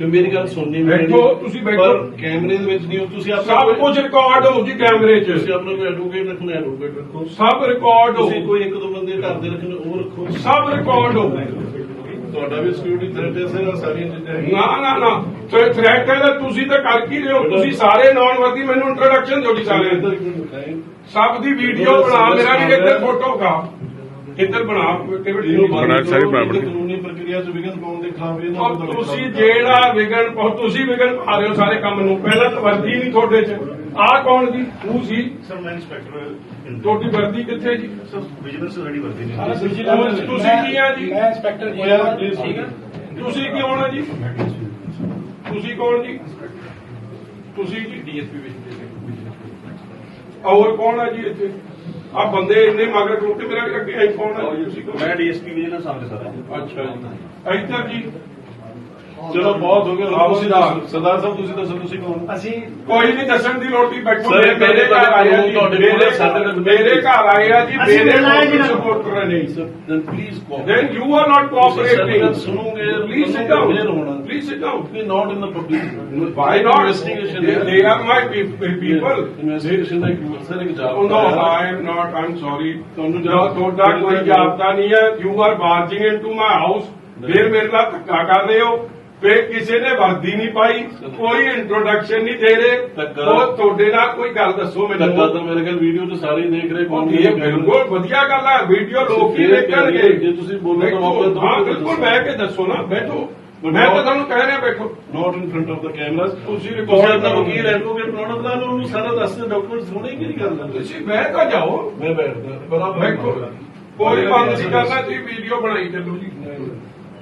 ਫਿਰ ਮੇਰੀ ਗੱਲ ਸੁਣਨੀ ਵੀ ਬੈਠੋ। ਤੁਸੀਂ ਬੈਠੋ। ਕੈਮਰੇ ਦੇ ਵਿੱਚ ਨਹੀਂ ਹੋ ਤੁਸੀਂ ਆਪਣਾ ਸਭ ਕੁਝ ਰਿਕਾਰਡ ਹੋ ਜੀ ਕੈਮਰੇ 'ਚ। ਤੁਸੀਂ ਆਪਣਾ ਕੋਈ ਐਡਵੋਕੇਟ ਰੱਖਣਾ ਐਡਵੋਕੇਟ ਰੱਖੋ। ਸਭ ਰਿਕਾਰਡ ਹੋ। ਤੁਸੀਂ ਕੋਈ ਇੱਕ ਦੋ ਬੰਦੇ ਘਰ ਦੇ ਰੱਖਣੇ ਉਹ ਰੱਖੋ। ਸਭ ਰਿਕਾਰਡ ਹੋ। ਤੁਹਾਡਾ ਵੀ ਸਿਕਿਉਰਿਟੀ ਥ੍ਰੈਟ ਹੈ ਸਰ ਸਾਰੀਆਂ ਚੀਜ਼ਾਂ। ਨਾ ਨਾ ਨਾ। ਥ੍ਰੈਟ ਹੈ ਤਾਂ ਤੁਸੀਂ ਤਾਂ ਕਰ ਕੀ ਰਹੇ ਹੋ? ਤੁਸੀਂ ਸਾਰੇ ਨਾਨ ਵਰਦੀ ਮੈਨੂੰ ਇੰਟਰੋਡਕਸ਼ਨ ਦਿਓ ਜੀ ਸਾਰੇ ਇੱਕ। ਸਭ ਦੀ ਵੀਡੀਓ ਬਣਾ ਮੇਰਾ ਵੀ ਇੱਧਰ ਫੋਟੋ ਕਾ ਇੱਧਰ ਬਣਾ ਇਹਨੂੰ ਬਣਾ ਸਾਰੀ ਬਣਾ ਪ੍ਰਕਿਰਿਆ ਚ ਵਿਘਨ ਪਾਉਣ ਦੇ ਖਿਲਾਫ ਇਹਨਾਂ ਔਰ ਤੁਸੀਂ ਜਿਹੜਾ ਵਿਗਨ ਪਾਓ ਤੁਸੀਂ ਵਿਗਨ ਪਾ ਰਹੇ ਹੋ ਸਾਰੇ ਕੰਮ ਨੂੰ। ਪਹਿਲਾਂ ਤਾਂ ਵਰਦੀ ਨਹੀਂ ਤੁਹਾਡੇ 'ਚ। ਆਹ ਕੌਣ ਜੀ ਤੂੰ ਸੀ? ਸਰ ਮੈਂ ਇੰਸਪੈਕਟਰ ਤੁਹਾਡੀ ਵਰਦੀ ਕਿੱਥੇ ਜੀ? ਸਰ ਬਿਜ਼ਨਸ ਰੈਡੀ ਵਰਦੀ ਨੇ ਤੁਸੀਂ- ਤੁਸੀਂ ਕੀ ਆ ਜੀ? ਮੈਂ ਇੰਸਪੈਕਟਰ ਜੀ ਠੀਕ ਹੈ ਤੁਸੀਂ ਕੀ ਹੋਣਾ ਜੀ? ਤੁਸੀਂ ਕੌਣ ਜੀ? ਤੁਸੀਂ ਜੀ? ਡੀਐਸਪੀ ਔਰ ਕੌਣ ਹੈ ਜੀ ਇੱਥੇ? ਆ ਬੰਦੇ ਇੰਨੇ ਮਗਰ ਖਲੋਤੇ ਮੇਰਾ ਅੱਗੇ ਆਈ ਕੌਣ ਹੈ ਮੈਂ ਡੀਐਸਪੀ ਵਿਜੀਲੈਂਸ ਆਫਿਸਰ ਸਰ। ਅੱਛਾ ਜੀ। ਇੱਧਰ ਜੀ ਚਲੋ ਬਹੁਤ ਹੋ ਗਿਆ ਤੁਸੀਂ ਸਰਦਾਰ। ਸਰਦਾਰ ਸਾਹਿਬ ਤੁਸੀਂ ਦੱਸੋ ਤੁਸੀਂ ਕੌਣ ਅਸੀਂ ਕੋਈ ਨਹੀਂ ਦੱਸਣ ਦੀ ਰੋਟੀ ਬੈਠੋ ਸਰ, ਇਹ ਮੇਰੇ ਘਰ ਆਏ ਆ ਜੀ ਮੇਰੇ ਸਾਡੇ ਮੇਰੇ ਘਰ ਆਏ ਆ ਜੀ ਮੇਰੇ। ਸਪੋਰਟਰ ਨਹੀਂ then please cooperate. then you are not cooperating ਗੱਲ ਸੁਣੋਗੇ sit down We not in the public. why not Investigation they, ਹੈ। they are my pe- pe- people Investigation ਦਾ ਇੱਕ ਸਰ ਇੱਕ Oh, job no, I am not. I'm sorry. ਤੁਹਾਨੂੰ ਜੋ ਤੁਹਾਡਾ ਕੋਈ ਜਾਬਤਾ ਨਹੀਂ ਹੈ you are barging into my house ਫਿਰ ਮੇਰੇ ਨਾਲ ਧੱਕਾ ਕਰ ਰਹੇ ਹੋ ਫਿਰ ਕਿਸੇ ਨੇ ਵਰਦੀ ਨਹੀਂ ਪਾਈ ਕੋਈ ਇੰਟਰੋਡਕਸ਼ਨ ਨਹੀਂ ਦੇ ਰਹੇ। ਉਹ ਤੁਹਾਡੇ ਨਾਲ ਕੋਈ ਗੱਲ ਦੱਸੋ ਮੈਨੂੰ। ਤਾਂ ਮੇਰੇ ਖਿਆਲ ਵੀਡੀਓ ਤੇ ਸਾਰੇ ਦੇਖ ਰਹੇ ਕੌਣ ਇਹ ਬਿਲਕੁਲ ਵਧੀਆ ਗੱਲ ਹੈ ਵੀਡੀਓ ਲੋਕ ਹੀ ਦੇਖਣਗੇ। ਜੇ ਤੁਸੀਂ ਬੋਲੋ ਤਾਂ ਵਾਪਸ ਦੋ ਹਾਂ ਤਾਂ ਬਿਲਕੁਲ। ਬਹਿ ਕੇ ਦੱਸੋ ਨਾ ਬੈਠੋ। ਮੈਂ ਤਾਂ ਤੁਹਾਨੂੰ ਕਹਿ ਰਿਹਾ ਬੈਠੋ। Not in front of the cameras ਤੁਸੀਂ ਰਿਕਾਰਡ ਕਰੋ ਵਕੀਲ ਐਡਵੋਕੇਟ ਬਣਾਉਣਾ ਬਣਾ ਲਓ ਉਹਨੂੰ ਸਾਰਾ ਦੱਸ ਦੇ ਡਾਕੂਮੈਂਟਸ ਹੋਣੇ ਕਿਹੜੀ ਗੱਲ ਹੈ ਤੁਸੀਂ ਬਹਿ ਤਾਂ ਜਾਓ। ਮੈਂ ਬੈਠਦਾ ਬਰਾਬਰ ਕੋਈ ਬੰਦ ਨਹੀਂ ਕਰਨਾ ਤੁਸੀਂ ਵੀਡੀਓ ਬਣਾਈ ਚੱਲੋ ਜੀ।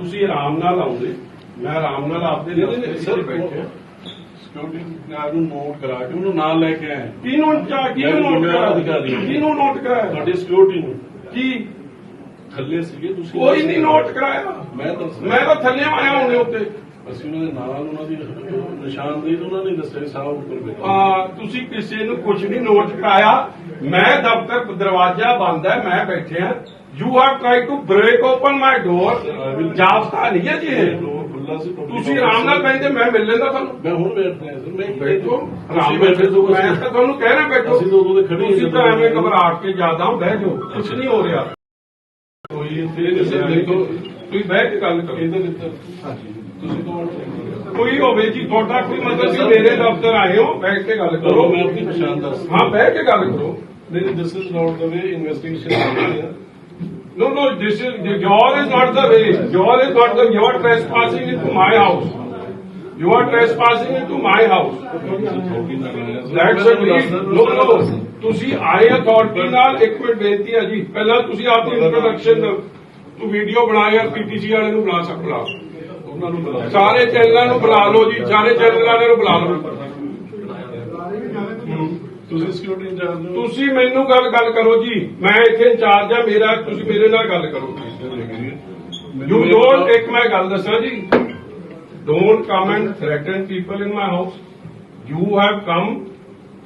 ਤੁਸੀਂ ਆਰਾਮ ਨਾਲ ਆਉਂਦੇ। ਮੈਂ ਆਰਾਮ ਨਾਲ ਆਪਦੇ 'ਚ ਸਰ, ਬੈਠੇ ਸਿਕਿਉਰਿਟੀ ਗਾਰਡ ਨੂੰ ਨੋਟ ਕਰਾ ਕੇ ਉਹਨੂੰ ਨਾਲ ਲੈ ਕੇ ਆਏ ਕਿਹਨੂੰ ਚਾ ਕਿਹਨੂੰ ਨੋਟ ਜ਼ਿੰਮੇਵਾਰ ਅਧਿਕਾਰੀ ਹਾਂ। ਕਿਹਨੂੰ ਨੋਟ ਕਰਾਇਆ? ਤੁਹਾਡੀ ਸਿਕਿਉਰਿਟੀ ਨੂੰ। ਕੀ? ਥੱਲੇ ਸੀਗੇ ਤੁਸੀਂ ਕੋਈ ਨਹੀਂ ਨੋਟ ਕਰਾਇਆ। ਮੈਂ ਤਾਂ ਮੈਂ ਤਾਂ ਥੱਲੇ ਆਇਆ ਉਹਨੇ ਉੱਤੇ। ਅਸੀਂ ਉਹਨਾਂ ਦੇ ਨਾਲ ਉਹਨਾਂ ਦੀ ਨਿਸ਼ਾਨਦੇਹੀ ਤਾਂ ਉਹਨਾਂ ਨੇ ਦੱਸਿਆ ਸਾਹ ਉੱਪਰ ਬੈਠਾ। ਆ ਤੁਸੀਂ ਕਿਸੇ ਨੂੰ ਕੁਝ ਨਹੀਂ ਨੋਟ ਕਰਾਇਆ। ਮੈਂ ਦਫ਼ਤਰ ਦਰਵਾਜ਼ਾ ਬੰਦ ਹੈ ਮੈਂ ਬੈਠਿਆ। You have try to break open my door ਜਾਬਤਾ ਨਹੀਂ ਹੈ ਜੀ ਤੁਸੀਂ ਆਰਾਮ ਨਾਲ ਬੈਠੇ ਮੈਂ ਮਿਲ ਲੈਂਦਾ ਤੁਹਾਨੂੰ ਮੈਂ ਹੁਣ ਬੈਠ ਰਿਹਾ ਸਰ ਮੈਂ ਬੈਠੋ ਤੁਸੀਂ ਆਰਾਮ ਬੈਠੇ ਬੈਠੇ ਤੋਂ ਮੈਂ ਤਾਂ ਤੁਹਾਨੂੰ ਕਹਿਣਾ ਬੈਠੋ ਅਸੀਂ ਤਾਂ ਉਦੋਂ ਦੇ ਖੜੇ ਹੀ ਤੁਸੀਂ ਤਾਂ ਐਵੇਂ ਬੈਠੇ। ਘਬਰਾ ਕੇ ਜ਼ਿਆਦਾ ਹੋ ਬਹਿ ਜਾਓ ਕੁਝ ਨਹੀਂ ਹੋ ਰਿਹਾ ਕੋਈ ਦੇਖੋ ਤੁਸੀਂ ਬਹਿ ਕੇ ਗੱਲ ਕਰੋ। ਇਹਦੇ ਵਿੱਚ ਹਾਂਜੀ। ਤੁਸੀਂ ਕੌਣ ਕੋਈ ਹੋਵੇ ਜੀ ਤੁਹਾਡਾ ਕੋਈ ਮਤਲਬ ਸੀ ਮੇਰੇ ਦਫ਼ਤਰ ਆਏ ਹੋ ਬੈਠ ਕੇ ਗੱਲ ਕਰੋ। ਕਰੋ ਮੈਂ ਆਪਣੀ ਪਛਾਣ ਦੱਸ ਹਾਂ ਬਹਿ ਕੇ ਗੱਲ ਕਰੋ। ਨਹੀਂ this is not the way investigation No, no, this is, your is not the way. Your is not the, you are trespassing into my house. You are trespassing into my house. That's a no, no. ਤੁਸੀਂ ਆਏ authority ਨਾਲ ਇੱਕ minute ਬੇਨਤੀ ਹੈ ਜੀ ਪਹਿਲਾਂ ਤੁਸੀਂ ਆਪਣੀ ਇੰਟਰੋਡਕਸ਼ਨ ਤੂੰ ਵੀਡੀਓ ਬਣਾ ਯਾਰ ਪੀਟੀਸੀ ਵਾਲੇ ਨੂੰ ਬੁਲਾ ਸਕਦਾ ਉਹਨਾਂ ਨੂੰ ਬੁਲਾ ਸਾਰੇ ਚੈਨਲਾਂ ਨੂੰ ਬੁਲਾ ਲਓ ਜੀ ਸਾਰੇ ਚੈਨਲ ਵਾਲਿਆਂ ਨੂੰ ਬੁਲਾ ਲਓ ਤੁਸੀਂ ਸਿਕਿਉਰਿਟੀ ਇੰਚਾਰਜ ਹੋ। ਤੁਸੀਂ ਮੈਨੂੰ ਗੱਲ ਗੱਲ ਕਰੋ ਜੀ। ਮੈਂ ਇੱਥੇ ਇੰਚਾਰਜ ਆ ਮੇਰਾ ਤੁਸੀਂ ਮੇਰੇ ਨਾਲ ਗੱਲ ਕਰੋ। ਯੂ ਡੋਨਟ ਇੱਕ ਮੈਂ ਗੱਲ ਦੱਸਾਂ ਜੀ। Don't come and threaten people in my house you have come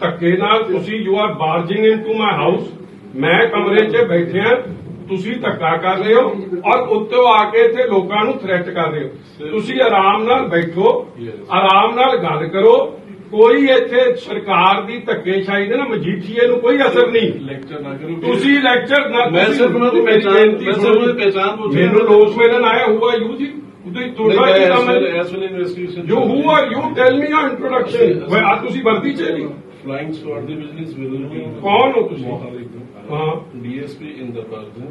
ਧੱਕੇ ਨਾਲ ਤੁਸੀਂ you are barging into my house ਮੈਂ ਕਮਰੇ 'ਚ ਬੈਠਿਆ ਤੁਸੀਂ ਧੱਕਾ ਕਰ ਰਹੇ ਹੋ ਔਰ ਉੱਤੋਂ ਆ ਕੇ ਇੱਥੇ ਲੋਕਾਂ ਨੂੰ ਥ੍ਰੈਟ ਕਰ ਰਹੇ ਹੋ। ਤੁਸੀਂ ਆਰਾਮ ਨਾਲ ਬੈਠੋ ਆਰਾਮ ਨਾਲ ਗੱਲ ਕਰੋ। ਕੋਈ ਇੱਥੇ ਸਰਕਾਰ ਦੀ ਧੱਕੇਸ਼ਾਹੀ ਦੇ ਨਾ ਮਜੀਠੀਏ ਨੂੰ ਕੋਈ ਅਸਰ ਨਹੀਂ। ਲੈਕਚਰ ਨਾ ਕਰੋ ਤੁਸੀਂ ਲੈਕਚਰ ਨਾ ਮੈਂ ਸਿਰਫ ਉਹਨਾਂ ਦੀ ਬੇਨਤੀ ਮੈਂ ਸਿਰਫ। ਉਹਨਾਂ ਦੀ ਪਹਿਚਾਣ ਪੁੱਛ ਰਿਹਾ। ਮੈਨੂੰ ਲੋਕ ਮਿਲਣ ਆਇਆ ਹੁਆ ਯੂ ਜੀ? ਉਹਦੇ ਤੁਹਾਡਾ ਕੀ ਕੰਮ ਹੈ? As well investigation you who. Are you tell me your introduction ਵੇ ਆ ਤੁਸੀਂ ਵਰਦੀ ਚ ਨਹੀਂ ਫਲਾਈਂਗ ਸਵਾਰਡ ਦੀ ਬਿਜ਼ਨਸ ਵਿਲ ਕੌਣ ਹੋ ਤੁਸੀਂ? ਹਾਂ। ਡੀਐਸਪੀ ਇੰਦਰਪਾਲ ਸਿੰਘ।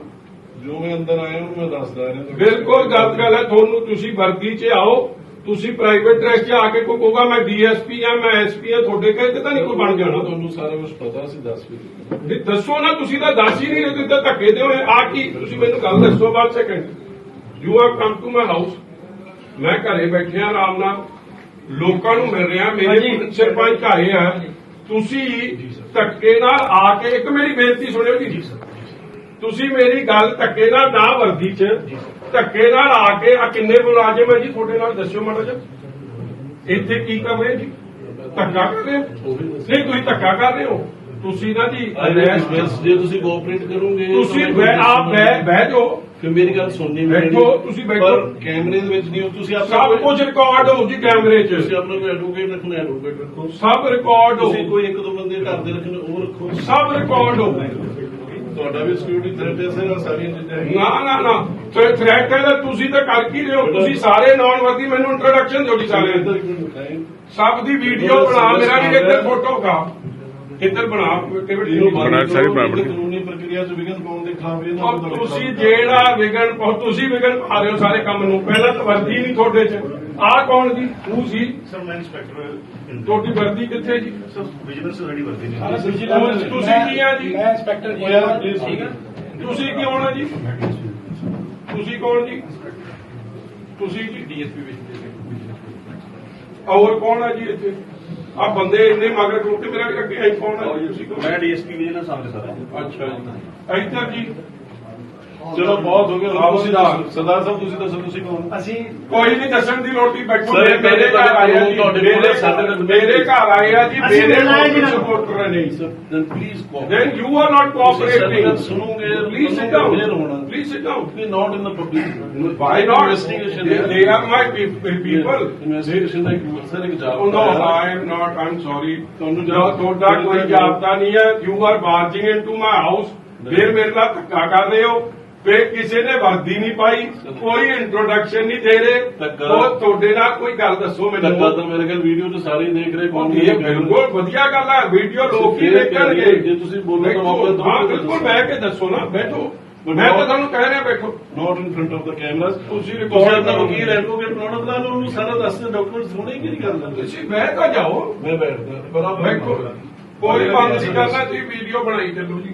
ਜੋ ਮੈਂ ਅੰਦਰ ਆਇਆ ਉਹਨੂੰ ਮੈਂ ਦੱਸਦਾ ਰਿਹਾ। ਬਿਲਕੁਲ ਗਲਤ ਗੱਲ ਹੈ ਤੁਹਾਨੂੰ ਤੁਸੀਂ ਵਰਦੀ ਚ ਆਓ। ਤੁਸੀਂ ਪ੍ਰਾਈਵੇਟ ਡਰੈਸ ਚ ਆ ਕੇ ਕੋਈ ਕਹੂਗਾ ਮੈਂ ਡੀਐਸਪੀ ਆ ਮੈਂ ਐਸਪੀ ਆ ਤੁਹਾਡੇ ਕਹੇ ਤੇ ਤਾਂ ਨਹੀਂ ਕੋਈ ਬਣ ਜਾਣਾ। ਤੁਹਾਨੂੰ ਸਾਰਾ ਕੁਝ ਪਤਾ ਸੀ ਦੱਸ ਵੀ ਦਿੱਤਾ ਨਹੀਂ, ਦੱਸੋ ਨਾ ਤੁਸੀਂ ਤਾਂ ਦੱਸ ਹੀ ਨਹੀਂ ਰਹੇ ਤੁਸੀਂ ਤਾਂ ਧੱਕੇ ਦੇ ਹੋਏ। ਆ ਕੀ ਤੁਸੀਂ ਮੈਨੂੰ ਗੱਲ ਦੱਸੋ ਬਾਅਦ second you have come to my house ਮੈਂ ਘਰੇ ਬੈਠਿਆ ਆਰਾਮ ਨਾਲ। ਲੋਕਾਂ ਨੂੰ ਮਿਲ ਰਿਹਾ ਮੇਰੇ ਸਰਪੰਚ ਆਏ ਆ। ਤੁਸੀਂ ਧੱਕੇ ਨਾਲ ਆ ਕੇ ਇੱਕ ਮੇਰੀ ਬੇਨਤੀ ਸੁਣਿਓ ਜੀ। ਤੁਸੀਂ ਮੇਰੀ ਗੱਲ ਧੱਕੇ ਨਾਲ ਨਾ ਵਰਦੀ ਚ ਧੱਕੇ ਨਾਲ ਆ ਕੇ ਆ ਕਿੰਨੇ ਮੁਲਾਜ਼ਮ ਹੈ ਜੀ? ਤੁਹਾਡੇ ਨਾਲ ਦੱਸਿਓ ਮਾੜਾ ਜਿਹਾ। ਇੱਥੇ ਕੀ ਕਰ ਰਹੇ ਜੀ? ਧੱਕਾ ਕਰ ਰਹੇ ਹੋ? ਨਹੀਂ ਤੁਸੀਂ ਧੱਕਾ ਕਰ ਰਹੇ ਹੋ। ਤੁਸੀਂ ਨਾ ਜੀ ਜੇ ਤੁਸੀਂ ਕੋਆਪਰੇਟ ਕਰੋਗੇ ਤੁਸੀਂ ਆਪ ਬਹਿ ਬਹਿ ਜਾਓ। ਫਿਰ ਮੇਰੀ ਗੱਲ ਸੁਣਨੀ ਵੀ ਬੈਠੋ। ਤੁਸੀਂ ਬੈਠੋ। ਕੈਮਰੇ ਦੇ ਵਿੱਚ ਨਹੀਂ ਹੋ ਤੁਸੀਂ ਆਪਣਾ ਸਭ ਕੁਝ ਰਿਕਾਰਡ ਹੋ ਜੀ ਕੈਮਰੇ 'ਚ। ਤੁਸੀਂ ਆਪਣਾ ਕੋਈ ਐਡਵੋਕੇਟ ਰੱਖਣਾ ਐਡਵੋਕੇਟ ਰੱਖੋ। ਸਭ ਰਿਕਾਰਡ ਹੋ। ਤੁਸੀਂ ਕੋਈ ਇੱਕ ਦੋ ਬੰਦੇ ਘਰ ਦੇ ਰੱਖਣੇ ਉਹ ਰੱਖੋ। ਸਭ ਰਿਕਾਰਡ ਹੋ। ਤੁਹਾਡਾ ਵੀ ਸਿਕਿਉਰਿਟੀ ਥ੍ਰੈਟ ਹੈ ਸਰ ਸਾਰੀਆਂ ਚੀਜ਼ਾਂ। ਨਾ ਨਾ ਨਾ। ਥ੍ਰੈਟ ਹੈ ਤਾਂ ਤੁਸੀਂ ਤਾਂ ਕਰ ਕੀ ਰਹੇ ਹੋ? ਤੁਸੀਂ ਸਾਰੇ ਨਾਨ ਵਰਦੀ ਮੈਨੂੰ ਇੰਟਰੋਡਕਸ਼ਨ ਦਿਓ ਜੀ ਸਾਰੇ। ਸਭ ਦੀ ਵੀਡੀਓ ਬਣਾ ਮੇਰਾ ਵੀ ਇੱਧਰ ਫੋਟੋ ਕਾ ਇੱਧਰ ਬਣਾ। ਇਹਨੂੰ ਬਣਾ ਸਾਰੀ ਬਣੀ। ਕਾਨੂੰਨੀ ਪ੍ਰਕਿਰਿਆ ਚ ਵਿਘਨ ਪਾਉਣ ਦੇ ਖਿਲਾਫ ਇਹ ਨਾ ਔਰ ਤੁਸੀਂ ਜਿਹੜਾ ਵਿਗਨ ਤੁਸੀਂ ਵਿਗਨ ਪਾ ਰਹੇ ਹੋ ਸਾਰੇ ਕੰਮ ਨੂੰ। ਪਹਿਲਾਂ ਤਾਂ ਵਰਦੀ ਨਹੀਂ ਤੁਹਾਡੇ 'ਚ। ਆਹ ਕੌਣ ਜੀ ਤੂੰ ਸੀ? ਸਰ ਮੈਂ ਇੰਸਪੈਕਟਰ ਤੁਹਾਡੀ ਵਰਦੀ ਕਿੱਥੇ ਜੀ? ਸਰ ਵਿਜੀਲੈਂਸ ਰੈਡੀ ਵਰਦੀ ਨੇ ਤੁਸੀਂ- ਤੁਸੀਂ ਕੀ ਆ ਜੀ? ਮੈਂ ਇੰਸਪੈਕਟਰ ਜੀ ਹੋਇਆ, please, ਠੀਕ ਹੈ ਤੁਸੀਂ ਕੀ ਹੋਣਾ ਜੀ? ਤੁਸੀਂ ਕੌਣ ਜੀ? ਤੁਸੀਂ ਜੀ? ਡੀਐਸਪੀ ਵਿੱਚ ਔਰ ਕੌਣ ਹੈ ਜੀ ਇੱਥੇ? ਆ ਬੰਦੇ ਇੰਨੇ ਮਗਰ ਖਲੋਤੇ ਮੇਰਾ ਅੱਗੇ ਆਈ ਕੌਣ ਹੈ ਜੀ ਤੁਸੀਂ ਕੌਣ? ਮੈਂ ਡੀਐਸਪੀ ਵਿਜੀਲੈਂਸ ਆਫਿਸਰ ਹਾਂ ਅੱਛਾ ਜੀ। ਇੱਧਰ ਜੀ। ਚਲੋ ਬਹੁਤ ਹੋ ਗਿਆ। ਆਓ ਤੁਸੀਂ ਸਰਦਾਰ। ਸਾਹਿਬ ਤੁਸੀਂ ਦੱਸੋ ਤੁਸੀਂ ਕੌਣ? ਅਸੀਂ ਕੋਈ ਨਹੀਂ ਦੱਸਣ ਦੀ ਲੋੜੀ ਬੈਠੋ ਸਰ, ਇਹ ਮੇਰੇ ਘਰ ਆਏ ਆ ਜੀ ਮੇਰੇ ਸਾਡੇ ਨਾਲ ਮੇਰੇ ਘਰ ਆਏ ਆ ਜੀ ਮੇਰੇ। ਸਪੋਰਟਰ ਨੇ। Then please cooperate then you are not cooperating ਸੁਣੋਗੇ please sit down clear ਹੋਣਾ। Please sit down we not in the public why not? Investigation my pe- pe- people. Investigation ਦਾ ਇੱਕ ਸਰ ਇੱਕ Oh, job no, I am not, I'm sorry. ਤੁਹਾਨੂੰ ਜੋ ਤੁਹਾਡਾ ਕੋਈ ਜਾਬਤਾ ਨਹੀਂ ਹੈ। You are barging into my house ਫਿਰ ਮੇਰੇ ਨਾਲ ਧੱਕਾ ਕਰ ਰਹੇ ਹੋ। ਫਿਰ ਕਿਸੇ ਨੇ ਵਰਦੀ ਨਹੀਂ ਪਾਈ ਕੋਈ ਇੰਟਰੋਡਕਸ਼ਨ ਨਹੀਂ ਦੇ ਰਹੇ। ਉਹ ਤੁਹਾਡੇ ਨਾਲ ਕੋਈ ਗੱਲ ਦੱਸੋ ਮੈਨੂੰ। ਤਾਂ ਮੇਰੇ ਖਿਆਲ ਵੀਡੀਓ ਤੇ ਸਾਰੇ ਦੇਖ ਰਹੇ ਕੌਣ ਇਹ ਬਿਲਕੁਲ ਵਧੀਆ ਗੱਲ ਹੈ ਵੀਡੀਓ ਲੋਕ ਹੀ ਦੇਖਣਗੇ। ਜੇ ਤੁਸੀਂ ਬੋਲੋ ਤਾਂ ਵਾਪਸ ਦੋ ਹਾਂ ਤਾਂ ਬਿਲਕੁਲ। ਬਹਿ ਕੇ ਦੱਸੋ ਨਾ ਬੈਠੋ। ਮੈਂ ਤਾਂ ਤੁਹਾਨੂੰ ਕਹਿ ਰਿਹਾ ਬੈਠੋ। Not in front of the cameras ਤੁਸੀਂ ਆਪਣਾ ਕਰੋ। ਵਕੀਲ ਐਡਵੋਕੇਟ ਬਣਾਉਣਾ ਬਣਾ ਲਓ ਉਹਨੂੰ ਸਾਰਾ ਦੱਸ ਦੇ ਡਾਕੂਮੈਂਟਸ ਹੋਣੇ ਕਿਹੜੀ ਗੱਲ ਹੈ ਤੁਸੀਂ ਬਹਿ ਤਾਂ ਜਾਓ। ਮੈਂ ਬੈਠਦਾ ਬਰਾਬਰ ਕੋਈ ਬੰਦ ਨਹੀਂ ਕਰਨਾ ਤੁਸੀਂ ਵੀਡੀਓ ਬਣਾਈ ਚੱਲੋ ਜੀ।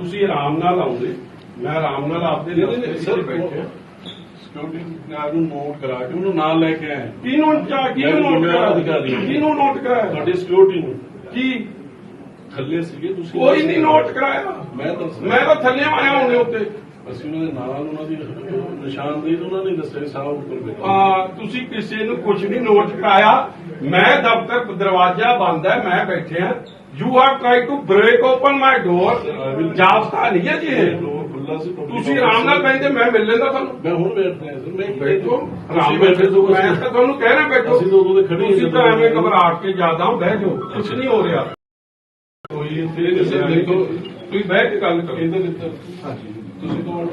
ਤੁਸੀਂ ਆਰਾਮ ਨਾਲ ਆਉਂਦੇ। ਮੈਂ ਆਰਾਮ ਨਾਲ ਆਪਦੇ 'ਚ ਸਰ, ਬੈਠੇ ਸਿਕਿਉਰਿਟੀ ਗਾਰਡ ਨੂੰ ਨੋਟ ਕਰਾ ਕੇ ਉਹਨੂੰ ਨਾਲ ਲੈ ਕੇ ਆਏ ਕਿਹਨੂੰ ਚਾ ਕਿਹਨੂੰ ਮੈਂ ਨੋਟ ਕਰਾਇਆ? ਅਧਿਕਾਰੀ। ਕਿਹਨੂੰ ਨੋਟ ਕਰਾਇਆ? ਤੁਹਾਡੀ ਸਿਕਿਉਰਿਟੀ ਨੂੰ। ਕੀ? ਥੱਲੇ ਸੀਗੇ ਤੁਸੀਂ ਕੋਈ ਨਹੀਂ ਨੋਟ ਕਰਾਇਆ। ਮੈਂ ਤਾਂ ਮੈਂ ਤਾਂ ਥੱਲੇ ਆਇਆ ਉਹਨੇ ਉੱਤੇ। ਅਸੀਂ ਉਹਨਾਂ ਦੇ ਨਾਲ ਉਹਨਾਂ ਦੀ ਨਿਸ਼ਾਨਦੇਹੀ ਤਾਂ ਉਹਨਾਂ ਨੇ ਦੱਸਿਆ ਸਾਹ ਉੱਪਰ ਬੈਠਾ। ਆ ਤੁਸੀਂ ਕਿਸੇ ਨੂੰ ਕੁਝ ਨਹੀਂ ਨੋਟ ਕਰਾਇਆ। ਮੈਂ ਦਫ਼ਤਰ ਦਰਵਾਜ਼ਾ ਬੰਦ ਹੈ ਮੈਂ ਬੈਠਿਆ। You have try to break open my door ਜਾਬਤਾ ਨਹੀਂ ਹੈ ਜੀ ਤੁਸੀਂ ਆਰਾਮ ਨਾਲ। ਬੈਠੇ ਮੈਂ ਮਿਲ ਲੈਂਦਾ ਤੁਹਾਨੂੰ ਮੈਂ ਹੁਣ ਬੈਠ ਰਿਹਾ ਸਰ ਮੈਂ ਬੈਠੋ ਆਰਾਮ ਬੈਠੇ ਤੋਂ ਮੈਂ ਤਾਂ ਤੁਹਾਨੂੰ ਕਹਿ ਰਿਹਾ ਬੈਠੋ ਅਸੀਂ ਤਾਂ ਉਦੋਂ ਦੇ ਖੜੇ ਤੁਸੀਂ ਤਾਂ ਐਵੇਂ ਬੈਠੇ। ਘਬਰਾ ਕੇ ਜ਼ਿਆਦਾ ਹੋ ਬਹਿ ਜਾਓ ਕੁਝ ਨਹੀਂ ਹੋ ਰਿਹਾ ਕੋਈ ਦੇਖੋ ਤੁਸੀਂ ਬਹਿ ਕੇ ਗੱਲ ਕਰੋ ਇਹਦੇ ਵਿੱਚ ਹਾਂਜੀ ਤੁਸੀਂ ਕੌਣ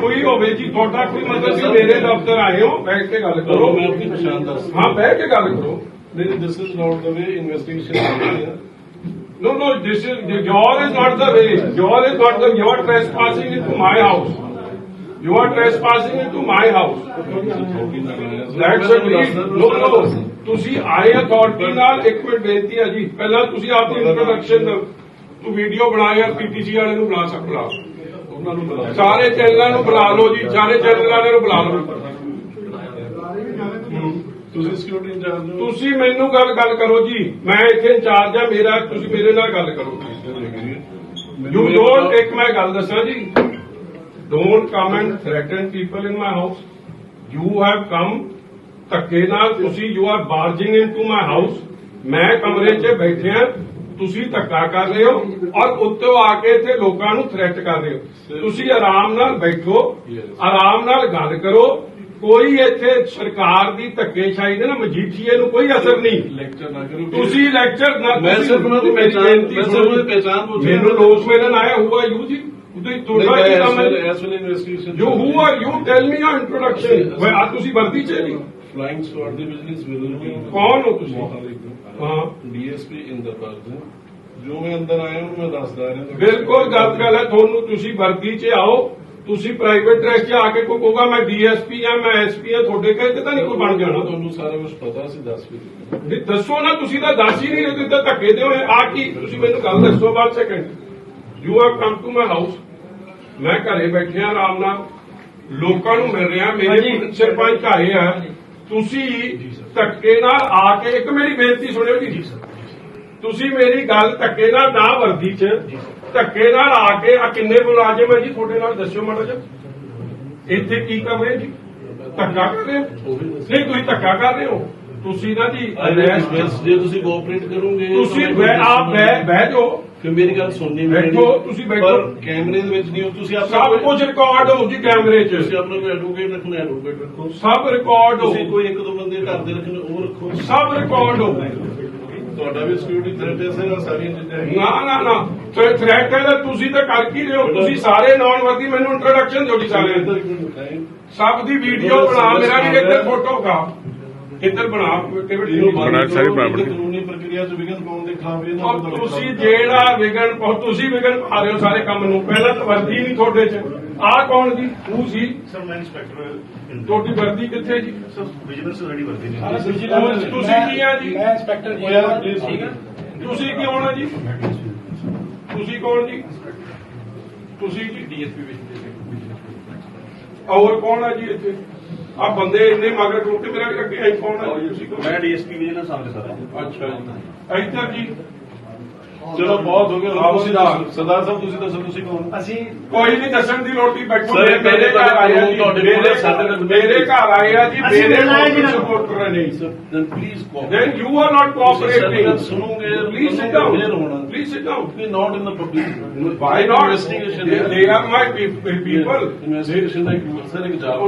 ਕੋਈ ਹੋਵੇ ਜੀ ਤੁਹਾਡਾ ਕੋਈ ਮਤਲਬ ਸੀ ਮੇਰੇ ਦਫ਼ਤਰ ਆਏ ਹੋ ਬੈਠ ਕੇ ਗੱਲ ਕਰੋ ਕਰੋ ਮੈਂ ਆਪਣੀ ਪਛਾਣ ਦੱਸ ਹਾਂ ਬਹਿ ਕੇ ਗੱਲ ਕਰੋ ਨਹੀਂ this is not the way investigation No, no, this is, your is not the way. Your is not the, you are trespassing into my house. You are trespassing into my house. That's a deed. No, no. ਤੁਸੀਂ ਆਏ authority ਨਾਲ ਇੱਕ minute ਬੇਨਤੀ ਹੈ ਜੀ ਪਹਿਲਾਂ ਤੁਸੀਂ ਆਪਣੀ ਇੰਟਰੋਡਕਸ਼ਨ ਤੂੰ ਵੀਡੀਓ ਬਣਾ ਯਾਰ ਪੀਟੀਸੀ ਵਾਲੇ ਨੂੰ ਬੁਲਾ ਸਕਦਾ ਉਹਨਾਂ ਨੂੰ ਬੁਲਾ ਸਾਰੇ ਚੈਨਲਾਂ ਨੂੰ ਬੁਲਾ ਲਓ ਜੀ ਸਾਰੇ ਚੈਨਲ ਵਾਲਿਆਂ ਨੂੰ ਬੁਲਾ ਲਓ ਤੁਸੀਂ ਸਿਕਿਉਰਿਟੀ ਇੰਚਾਰਜ ਹੋ। ਤੁਸੀਂ ਮੈਨੂੰ ਗੱਲ ਗੱਲ ਕਰੋ ਜੀ। ਮੈਂ ਇੱਥੇ ਇੰਚਾਰਜ ਆ ਮੇਰਾ ਤੁਸੀਂ ਮੇਰੇ ਨਾਲ ਗੱਲ ਕਰੋ। ਯੂ ਡੋਨਟ ਇੱਕ ਮੈਂ ਗੱਲ ਦੱਸਾਂ ਜੀ। Don't come and threaten people in my house you have come ਧੱਕੇ ਨਾਲ ਤੁਸੀਂ you are barging into my house ਮੈਂ ਕਮਰੇ 'ਚ ਬੈਠਿਆ ਤੁਸੀਂ ਧੱਕਾ ਕਰ ਰਹੇ ਹੋ ਔਰ ਉੱਤੋਂ ਆ ਕੇ ਇੱਥੇ ਲੋਕਾਂ ਨੂੰ ਥ੍ਰੈਟ ਕਰ ਰਹੇ ਹੋ। ਤੁਸੀਂ ਆਰਾਮ ਨਾਲ ਬੈਠੋ ਆਰਾਮ ਨਾਲ ਗੱਲ ਕਰੋ ਕੋਈ ਇੱਥੇ ਸਰਕਾਰ ਦੀ ਧੱਕੇਸ਼ਾਹੀ ਦੇ ਨਾ ਮਜੀਠੀਏ ਨੂੰ ਕੋਈ ਅਸਰ ਨਹੀਂ। ਲੈਕਚਰ ਨਾ ਕਰੋ ਤੁਸੀਂ ਲੈਕਚਰ ਨਾ ਮੈਂ ਸਿਰਫ ਉਹਨਾਂ ਦੀ ਬੇਨਤੀ ਮੈਂ ਸਿਰਫ। ਉਹਨਾਂ ਦੀ ਪਹਿਚਾਣ ਪੁੱਛ ਰਿਹਾ। ਮੈਨੂੰ ਲੋਕ ਮਿਲਣ ਆਇਆ ਹੁਆ ਯੂ ਜੀ? ਤੁਸੀਂ ਤੁਹਾਡਾ ਕੀ ਕੰਮ ਹੈ? As well investigation you who. Are you tell me your introduction ਵੇ ਆ ਤੁਸੀਂ ਵਰਦੀ ਚ ਨਹੀਂ ਫਲਾਈਂਗ ਸਵਾਰਡ ਦੀ ਬਿਜ਼ਨਸ ਵਿਲ ਕੌਣ ਹੋ ਤੁਸੀਂ? ਹਾਂ। ਡੀਐਸਪੀ ਇੰਦਰਪਾਲ ਸਿੰਘ। ਜੋ ਮੈਂ ਅੰਦਰ ਆਇਆ ਉਹਨੂੰ ਮੈਂ ਦੱਸਦਾ ਰਿਹਾ। ਬਿਲਕੁਲ ਗਲਤ ਗੱਲ ਹੈ। ਤੁਹਾਨੂੰ ਤੁਸੀਂ ਵਰਦੀ ਚ ਆਓ। ਤੁਸੀਂ ਪ੍ਰਾਈਵੇਟ ਡਰੈਸ ਚ ਆ ਕੇ ਕੋਈ ਕਹੂਗਾ ਮੈਂ ਡੀਐਸਪੀ ਆ ਮੈਂ ਐਸਪੀ ਆ ਤੁਹਾਡੇ ਕਹੇ ਤੇ ਤਾਂ ਨਹੀਂ ਕੋਈ ਬਣ ਜਾਣਾ। ਤੁਹਾਨੂੰ ਸਾਰਾ ਕੁਝ ਪਤਾ ਸੀ ਦੱਸ ਵੀ ਦਿੱਤਾ ਨਹੀਂ, ਦੱਸੋ ਨਾ ਤੁਸੀਂ ਤਾਂ ਦੱਸ ਹੀ ਨਹੀਂ ਰਹੇ ਤੁਸੀਂ ਤਾਂ ਧੱਕੇ ਦੇ ਹੋਏ। ਆ ਕੀ ਤੁਸੀਂ ਮੈਨੂੰ ਗੱਲ ਦੱਸੋ ਬਾਅਦ second you have come to my house ਮੈਂ ਘਰੇ ਬੈਠਿਆ ਆਰਾਮ ਨਾਲ। ਲੋਕਾਂ ਨੂੰ ਮਿਲ ਰਿਹਾ ਮੇਰੇ ਸਰਪੰਚ ਆਏ ਆ। ਤੁਸੀਂ ਧੱਕੇ ਨਾਲ ਆ ਕੇ ਇੱਕ ਮੇਰੀ ਬੇਨਤੀ ਸੁਣਿਓ ਜੀ। ਤੁਸੀਂ ਮੇਰੀ ਗੱਲ ਧੱਕੇ ਨਾਲ ਨਾ ਵਰਦੀ ਚ ਧੱਕੇ ਨਾਲ ਆ ਕੇ ਆ ਕਿੰਨੇ ਮੁਲਾਜ਼ਮ ਹੈ ਜੀ ਤੁਹਾਡੇ ਨਾਲ ਦੱਸਿਓ ਮਾੜਾ ਜਿਹਾ। ਇੱਥੇ ਕੀ ਕਰ ਰਹੇ ਜੀ? ਧੱਕਾ ਕਰ ਰਹੇ ਹੋ? ਨਹੀਂ ਤੁਸੀਂ ਧੱਕਾ ਕਰ ਰਹੇ ਹੋ। ਤੁਸੀਂ ਨਾ ਜੀ ਜੇ ਤੁਸੀਂ ਕੋਆਪਰੇਟ ਕਰੋਗੇ ਤੁਸੀਂ ਆਪ ਬਹਿ ਬਹਿ ਜਾਓ। ਫਿਰ ਮੇਰੀ ਗੱਲ ਸੁਣਨੀ ਵੀ ਬੈਠੋ। ਤੁਸੀਂ ਬੈਠੋ। ਕੈਮਰੇ ਦੇ ਵਿੱਚ ਨਹੀਂ ਹੋ ਤੁਸੀਂ ਆਪਣਾ ਸਭ ਕੁਝ ਰਿਕਾਰਡ ਹੋ ਜੀ ਕੈਮਰੇ 'ਚ। ਤੁਸੀਂ ਆਪਣਾ ਕੋਈ ਐਡਵੋਕੇਟ ਰੱਖਣਾ ਐਡਵੋਕੇਟ ਰੱਖੋ। ਸਭ ਰਿਕਾਰਡ ਹੋ। ਤੁਸੀਂ ਕੋਈ ਇੱਕ ਦੋ ਬੰਦੇ ਘਰ ਦੇ ਰੱਖਣੇ ਉਹ ਰੱਖੋ। ਸਭ ਰਿਕਾਰਡ ਹੋ। ਤੁਹਾਡਾ ਵੀ ਸਿਕਿਉਰਿਟੀ ਥ੍ਰੈਟ ਹੈ ਸਰ ਸਾਰੀਆਂ ਚੀਜ਼ਾਂ। ਨਾ ਨਾ ਨਾ। ਥ੍ਰੈਟ ਹੈ ਤਾਂ ਤੁਸੀਂ ਤਾਂ ਕਰ ਕੀ ਰਹੇ ਹੋ? ਤੁਸੀਂ ਸਾਰੇ ਨਾਨ ਵਰਦੀ ਮੈਨੂੰ ਇੰਟਰੋਡਕਸ਼ਨ ਦਿਓ ਜੀ ਸਾਰੇ ਇੱਧਰ। ਸਭ ਦੀ ਵੀਡੀਓ ਬਣਾ ਮੇਰਾ ਵੀ ਇੱਕ ਫੋਟੋ ਕਾ ਇੱਧਰ ਬਣਾ ਬਣਾ ਸਾਰੀ ਬਰਾਬਰ ਦੀ। ਕਾਨੂੰਨੀ ਪ੍ਰਕਿਰਿਆ ਚ ਵਿਘਨ ਪਾਉਣ ਦੇ ਖਿਲਾਫ ਇਹਨਾਂ ਨੂੰ ਤੁਸੀਂ ਜਿਹੜਾ ਵਿਗਣ ਪਾਓ ਤੁਸੀਂ ਵਿਗਣ ਪਾ ਰਹੇ ਹੋ ਸਾਰੇ ਕੰਮ ਨੂੰ। ਪਹਿਲਾਂ ਤਾਂ ਵਰਦੀ ਨਹੀਂ ਤੁਹਾਡੇ 'ਚ। ਆਹ ਕੌਣ ਜੀ? ਤੂੰ ਸੀ? ਸਰ ਮੈਂ ਇੰਸਪੈਕਟਰ ਤੁਹਾਡੀ ਵਰਦੀ ਕਿੱਥੇ ਜੀ? ਸਰ ਵਿਜੀਲੈਂਸ ਰੈਡੀ ਵਰਦੀ ਨਹੀਂ। ਤੁਸੀਂ- ਕੀ ਆ ਜੀ? ਮੈਂ ਇੰਸਪੈਕਟਰ ਜੀ ਠੀਕ ਹੈ ਤੁਸੀਂ ਕੀ ਹੋਣਾ ਜੀ? ਤੁਸੀਂ ਕੌਣ ਜੀ? ਤੁਸੀਂ ਜੀ? ਡੀਐਸਪੀ ਔਰ ਕੌਣ ਆ ਜੀ ਇੱਥੇ? ਆ ਬੰਦੇ ਇੰਨੇ ਮਗਰ ਟੁੱਟੇ ਮੇਰਾ ਅੱਗੇ ਆਈ ਆ ਤੁਸੀਂ ਕੌਣ? ਮੈਂ ਡੀਐਸਪੀ ਵਿਜੀਲੈਂਸ ਆਉਂਦੇ ਸਰ। ਅੱਛਾ ਜੀ। ਇੱਧਰ ਜੀ ਚਲੋ ਬਹੁਤ ਹੋ ਗਿਆ। ਆਓ ਤੁਸੀਂ ਸਿੱਧਾ। ਦੱਸੋ ਸਰਦਾਰ ਸਾਹਿਬ ਤੁਸੀਂ ਦੱਸੋ ਤੁਸੀਂ ਕੌਣ? ਅਸੀਂ ਕੋਈ ਨਹੀਂ ਦੱਸਣ ਦੀ ਰੋਟੀ ਬੈਠੋ। ਸਰ, ਇਹ ਮੇਰੇ ਘਰ ਆਏ ਆ ਜੀ ਮੇਰੇ ਸਾਡੇ ਮੇਰੇ ਘਰ ਆਏ ਆ ਜੀ ਮੇਰੇ। ਸਪੋਰਟਰ ਨੇ। please cooperate. then you are not cooperating ਗੱਲ ਸੁਣੋਗੇ down ਫੇਰ ਹੋਣਾ। Please sit down ਵੀ public why not? Investigation they, they are my pe- pe- people. Investigation ਦਾ ਇੱਕ ਸਰ ਇੱਕ job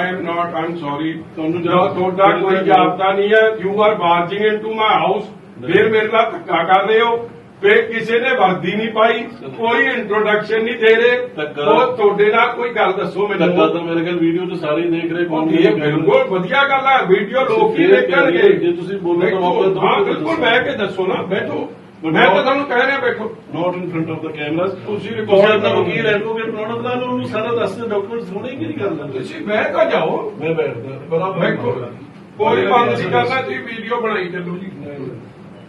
I am not. I'm sorry. ਤੁਹਾਨੂੰ ਜੋ ਤੁਹਾਡਾ ਕੋਈ ਜਾਬਤਾ ਨਹੀਂ ਹੈ। You are barging into my house ਫਿਰ ਮੇਰੇ ਨਾਲ ਧੱਕਾ ਕਰ ਰਹੇ ਹੋ। ਫਿਰ ਕਿਸੇ ਨੇ ਵਰਦੀ ਨਹੀਂ ਪਾਈ ਕੋਈ ਇੰਟਰੋਡਕਸ਼ਨ ਨਹੀਂ ਦੇ ਰਹੇ। ਉਹ ਤੁਹਾਡੇ ਨਾਲ ਕੋਈ ਗੱਲ ਦੱਸੋ ਲੱਗਾ ਮੈਨੂੰ। ਤਾਂ ਮੇਰੇ ਖਿਆਲ ਵੀਡੀਓ ਤੇ ਸਾਰੇ ਦੇਖ ਰਹੇ ਕੌਣ ਇਹ ਬਿਲਕੁਲ ਵਧੀਆ ਗੱਲ ਹੈ ਵੀਡੀਓ ਲੋਕ ਹੀ ਦੇਖਣਗੇ। ਜੇ ਤੁਸੀਂ ਬੋਲੋ ਤਾਂ ਵਾਪਸ ਦੋ ਹਾਂ ਤਾਂ ਬਿਲਕੁਲ ਦੱਸੋ। ਬਹਿ ਕੇ ਦੱਸੋ ਨਾ ਬੈਠੋ। ਮੈਂ ਤਾਂ ਤੁਹਾਨੂੰ ਕਹਿ ਰਿਹਾ ਬੈਠੋ। Not in front of the cameras ਤੁਸੀਂ ਆਪਣਾ ਕਰੋ। ਵਕੀਲ ਐਡਵੋਕੇਟ ਬਣਾਉਣਾ ਬਣਾ ਲਓ ਉਹਨੂੰ ਸਾਰਾ ਦੱਸਦੇ ਡਾਕੂਮੈਂਟਸ ਹੋਣੇ ਕਿ ਨਹੀਂ ਕਰ ਲੈਂਦੇ ਤੁਸੀਂ ਬਹਿ ਕੇ ਜਾਓ। ਮੈਂ ਬੈਠਦਾ ਬਰਾਬਰ ਕੋਈ ਬੰਦ ਨਹੀਂ ਕਰਨਾ ਤੁਸੀਂ ਵੀਡੀਓ ਬਣਾਈ ਚੱਲੋ ਜੀ।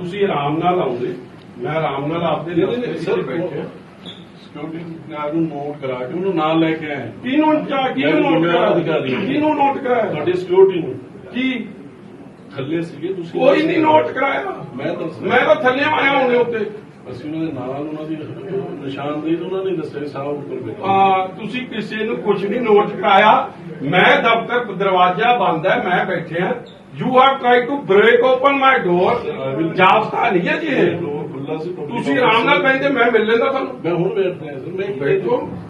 ਤੁਸੀਂ ਆਰਾਮ ਨਾਲ ਆਉਂਦੇ। ਮੈਂ ਆਰਾਮ ਨਾਲ ਆਪਦੇ 'ਚ ਸਰ, ਬੈਠੇ ਸਿਕਿਉਰਿਟੀ ਗਾਰਡ ਨੂੰ ਨੋਟ ਕਰਾ ਕੇ ਉਹਨੂੰ ਨਾਲ ਲੈ ਕੇ ਆਏ ਕਿਹਨੂੰ ਚਾ ਕਿਹਨੂੰ ਨੋਟ ਕਰਾਇਆ ਅਧਿਕਾਰੀ। ਕਿਹਨੂੰ ਨੋਟ ਕਰਾਇਆ? ਤੁਹਾਡੀ ਸਿਕਿਉਰਿਟੀ ਨੂੰ। ਕੀ? ਥੱਲੇ ਸੀਗੇ ਤੁਸੀਂ ਕੋਈ ਨਹੀਂ ਨੋਟ ਕਰਾਇਆ। ਮੈਂ ਤਾਂ ਮੈਂ ਤਾਂ ਥੱਲੇ ਆਇਆ ਉਹਨੇ ਉੱਤੇ। ਅਸੀਂ ਉਹਨਾਂ ਦੇ ਨਾਲ ਉਹਨਾਂ ਦੀ ਨਿਸ਼ਾਨਦੇਹੀ ਤਾਂ ਉਹਨਾਂ ਨੇ ਦੱਸਿਆ ਸਾਹ ਉੱਪਰ ਬੈਠਾ ਆ ਤੁਸੀਂ ਕਿਸੇ ਨੂੰ ਕੁਝ ਨਹੀਂ ਨੋਟ ਕਰਾਇਆ। ਮੈਂ ਦਫ਼ਤਰ ਦਰਵਾਜ਼ਾ ਬੰਦ ਹੈ ਮੈਂ ਬੈਠਿਆ you have try to break open my door ਜਾਬਤਾ ਨਹੀਂ ਹੈ ਜੀ ਤੁਸੀਂ ਆਰਾਮ ਨਾਲ ਬੈਠੇ ਮੈਂ ਮਿਲ ਲੈਂਦਾ ਤੁਹਾਨੂੰ। ਮੈਂ ਹੁਣ ਬੈਠ ਰਿਹਾ ਸਰ ਮੈਂ ਬੈਠੋ।